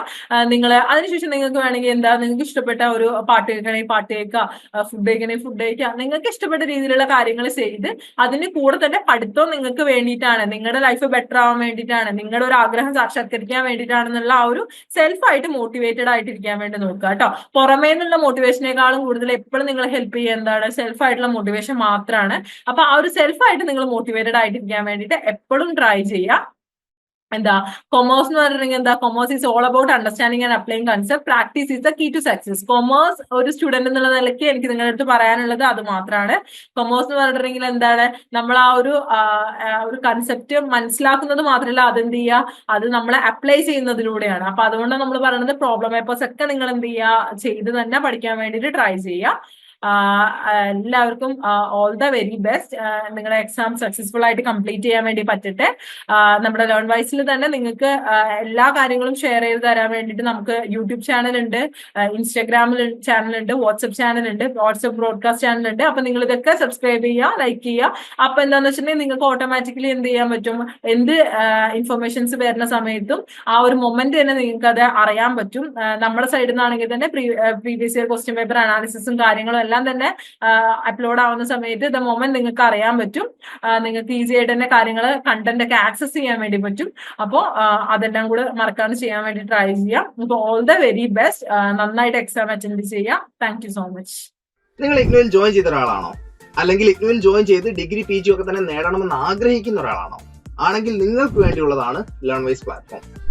നിങ്ങൾ അതിനുശേഷം നിങ്ങൾക്ക് വേണമെങ്കിൽ എന്താ നിങ്ങൾക്ക് ഇഷ്ടപ്പെട്ട ഒരു പാട്ട് കേൾക്കണമെങ്കിൽ പാട്ട് കേൾക്കുക. ഫുഡ് കഴിക്കണമെങ്കിൽ ഫുഡ് കഴിക്കുക. നിങ്ങൾക്ക് ഇഷ്ടപ്പെട്ട രീതിയിലുള്ള കാര്യങ്ങൾ ചെയ്ത് അതിന് കൂടെ തന്നെ പഠിത്തം നിങ്ങൾക്ക് വേണ്ടിയിട്ടാണ്. നിങ്ങളുടെ ലൈഫ് ബെറ്റർ ആവാൻ വേണ്ടിയിട്ടാണ്. നിങ്ങളുടെ ഒരു ആഗ്രഹം സാക്ഷാത്കരിക്കാൻ വേണ്ടിയിട്ടാണെന്നുള്ള ആ ഒരു സെൽഫായിട്ട് മോട്ടിവേറ്റഡ് ആയിട്ടിരിക്കാൻ വേണ്ടി നോക്കുക കേട്ടോ. പുറമേ നിന്നുള്ള മോട്ടിവേഷനേക്കാളും കൂടുതൽ എപ്പോഴും നിങ്ങൾ ഹെൽപ്പ് ചെയ്യുക എന്താണ്? സെൽഫായിട്ടുള്ള മോട്ടിവേഷൻ മാത്രമാണ് അപ്പൊ ആ ഒരു സെൽഫായിട്ട് നിങ്ങൾ മോട്ടിവേറ്റഡ് ആയിട്ടിരിക്കാൻ വേണ്ടിയിട്ട് എപ്പോഴും ട്രൈ ചെയ്യുക. എന്താ കൊമേഴ്സ് എന്ന് പറഞ്ഞിട്ടുണ്ടെങ്കിൽ എന്താ commerce is all about understanding and applying concept practice is the key to success commerce ഒരു സ്റ്റുഡന്റ് എന്നുള്ള നിലയ്ക്ക് എനിക്ക് നിങ്ങളുടെ അടുത്ത് പറയാനുള്ളത് അത് മാത്രമാണ്. കൊമേഴ്സ് എന്ന് പറഞ്ഞിട്ടുണ്ടെങ്കിൽ എന്താണ് നമ്മൾ ആ ഒരു ഒരു കൺസെപ്റ്റ് മനസ്സിലാക്കുന്നത് മാത്രമല്ല അതെന്ത് ചെയ്യുക? അത് നമ്മൾ അപ്ലൈ ചെയ്യുന്നതിലൂടെയാണ്. അപ്പൊ അതുകൊണ്ടാണ് നമ്മൾ പറയുന്നത് പ്രോബ്ലം പേപ്പേഴ്സ് ഒക്കെ നിങ്ങൾ എന്ത് ചെയ്യുക? ചെയ്ത് തന്നെ പഠിക്കാൻ വേണ്ടിയിട്ട് ട്രൈ ചെയ്യുക. എല്ലാവർക്കും ഓൾ ദ വെരി ബെസ്റ്റ് നിങ്ങളുടെ എക്സാം സക്സസ്ഫുൾ ആയിട്ട് കംപ്ലീറ്റ് ചെയ്യാൻ വേണ്ടി പറ്റട്ടെ. നമ്മുടെ ലേൺ വൈസിൽ തന്നെ നിങ്ങൾക്ക് എല്ലാ കാര്യങ്ങളും ഷെയർ ചെയ്ത് തരാൻ വേണ്ടിയിട്ട് നമുക്ക് യൂട്യൂബ് ചാനൽ ഉണ്ട് ഇൻസ്റ്റാഗ്രാമിൽ ഉണ്ട് വാട്സപ്പ് ഉണ്ട് വാട്സപ്പ് ബ്രോഡ്കാസ്റ്റ് ചാനൽ ഉണ്ട്. അപ്പൊ നിങ്ങൾ ഇതൊക്കെ സബ്സ്ക്രൈബ് ചെയ്യുക ലൈക്ക് ചെയ്യുക. അപ്പൊ എന്താണെന്ന് വെച്ചിട്ടുണ്ടെങ്കിൽ നിങ്ങൾക്ക് ഓട്ടോമാറ്റിക്കലി എന്ത് ചെയ്യാൻ പറ്റും? എന്ത് ഇൻഫർമേഷൻസ് വരുന്ന സമയത്തും ആ ഒരു മൊമെന്റ് തന്നെ നിങ്ങൾക്ക് അത് അറിയാൻ പറ്റും. നമ്മുടെ സൈഡിൽ നിന്നാണെങ്കിൽ തന്നെ പ്രീവിയസ് ഇയർ ക്വസ്റ്റ്യൻ പേപ്പർ അനാലിസിസും കാര്യങ്ങളും എല്ലാം തന്നെ അപ്ലോഡ് ആവുന്ന സമയത്ത് ദ മൊമെന്റ് നിങ്ങൾക്ക് അറിയാൻ പറ്റും. നിങ്ങൾക്ക് ഈസി ആയിട്ട് തന്നെ കാര്യങ്ങൾ കണ്ടന്റ് ഒക്കെ ആക്സസ് ചെയ്യാൻ വേണ്ടി പറ്റും. അപ്പോൾ അതെല്ലാം കൂടെ മറക്കാതെ ചെയ്യാൻ വേണ്ടി ട്രൈ ചെയ്യാം. അപ്പോൾ ഓൾ ദ വെരി ബെസ്റ്റ് നന്നായിട്ട് എക്സാം അറ്റൻഡ് ചെയ്യാം. താങ്ക് സോ മച്ച് നിങ്ങൾ ഇഗ്നുവിൽ ജോയിൻ ചെയ്ത ഒരാളാണോ? അല്ലെങ്കിൽ ഇഗ്നുവിൽ ജോയിൻ ചെയ്ത് ഡിഗ്രി പി ജി ഒക്കെ തന്നെ നേടണമെന്ന് ആഗ്രഹിക്കുന്ന ഒരാളാണോ? ആണെങ്കിൽ നിങ്ങൾക്ക് വേണ്ടിയുള്ളതാണ് ലേൺ വൈസ് പ്ലാറ്റ്ഫോം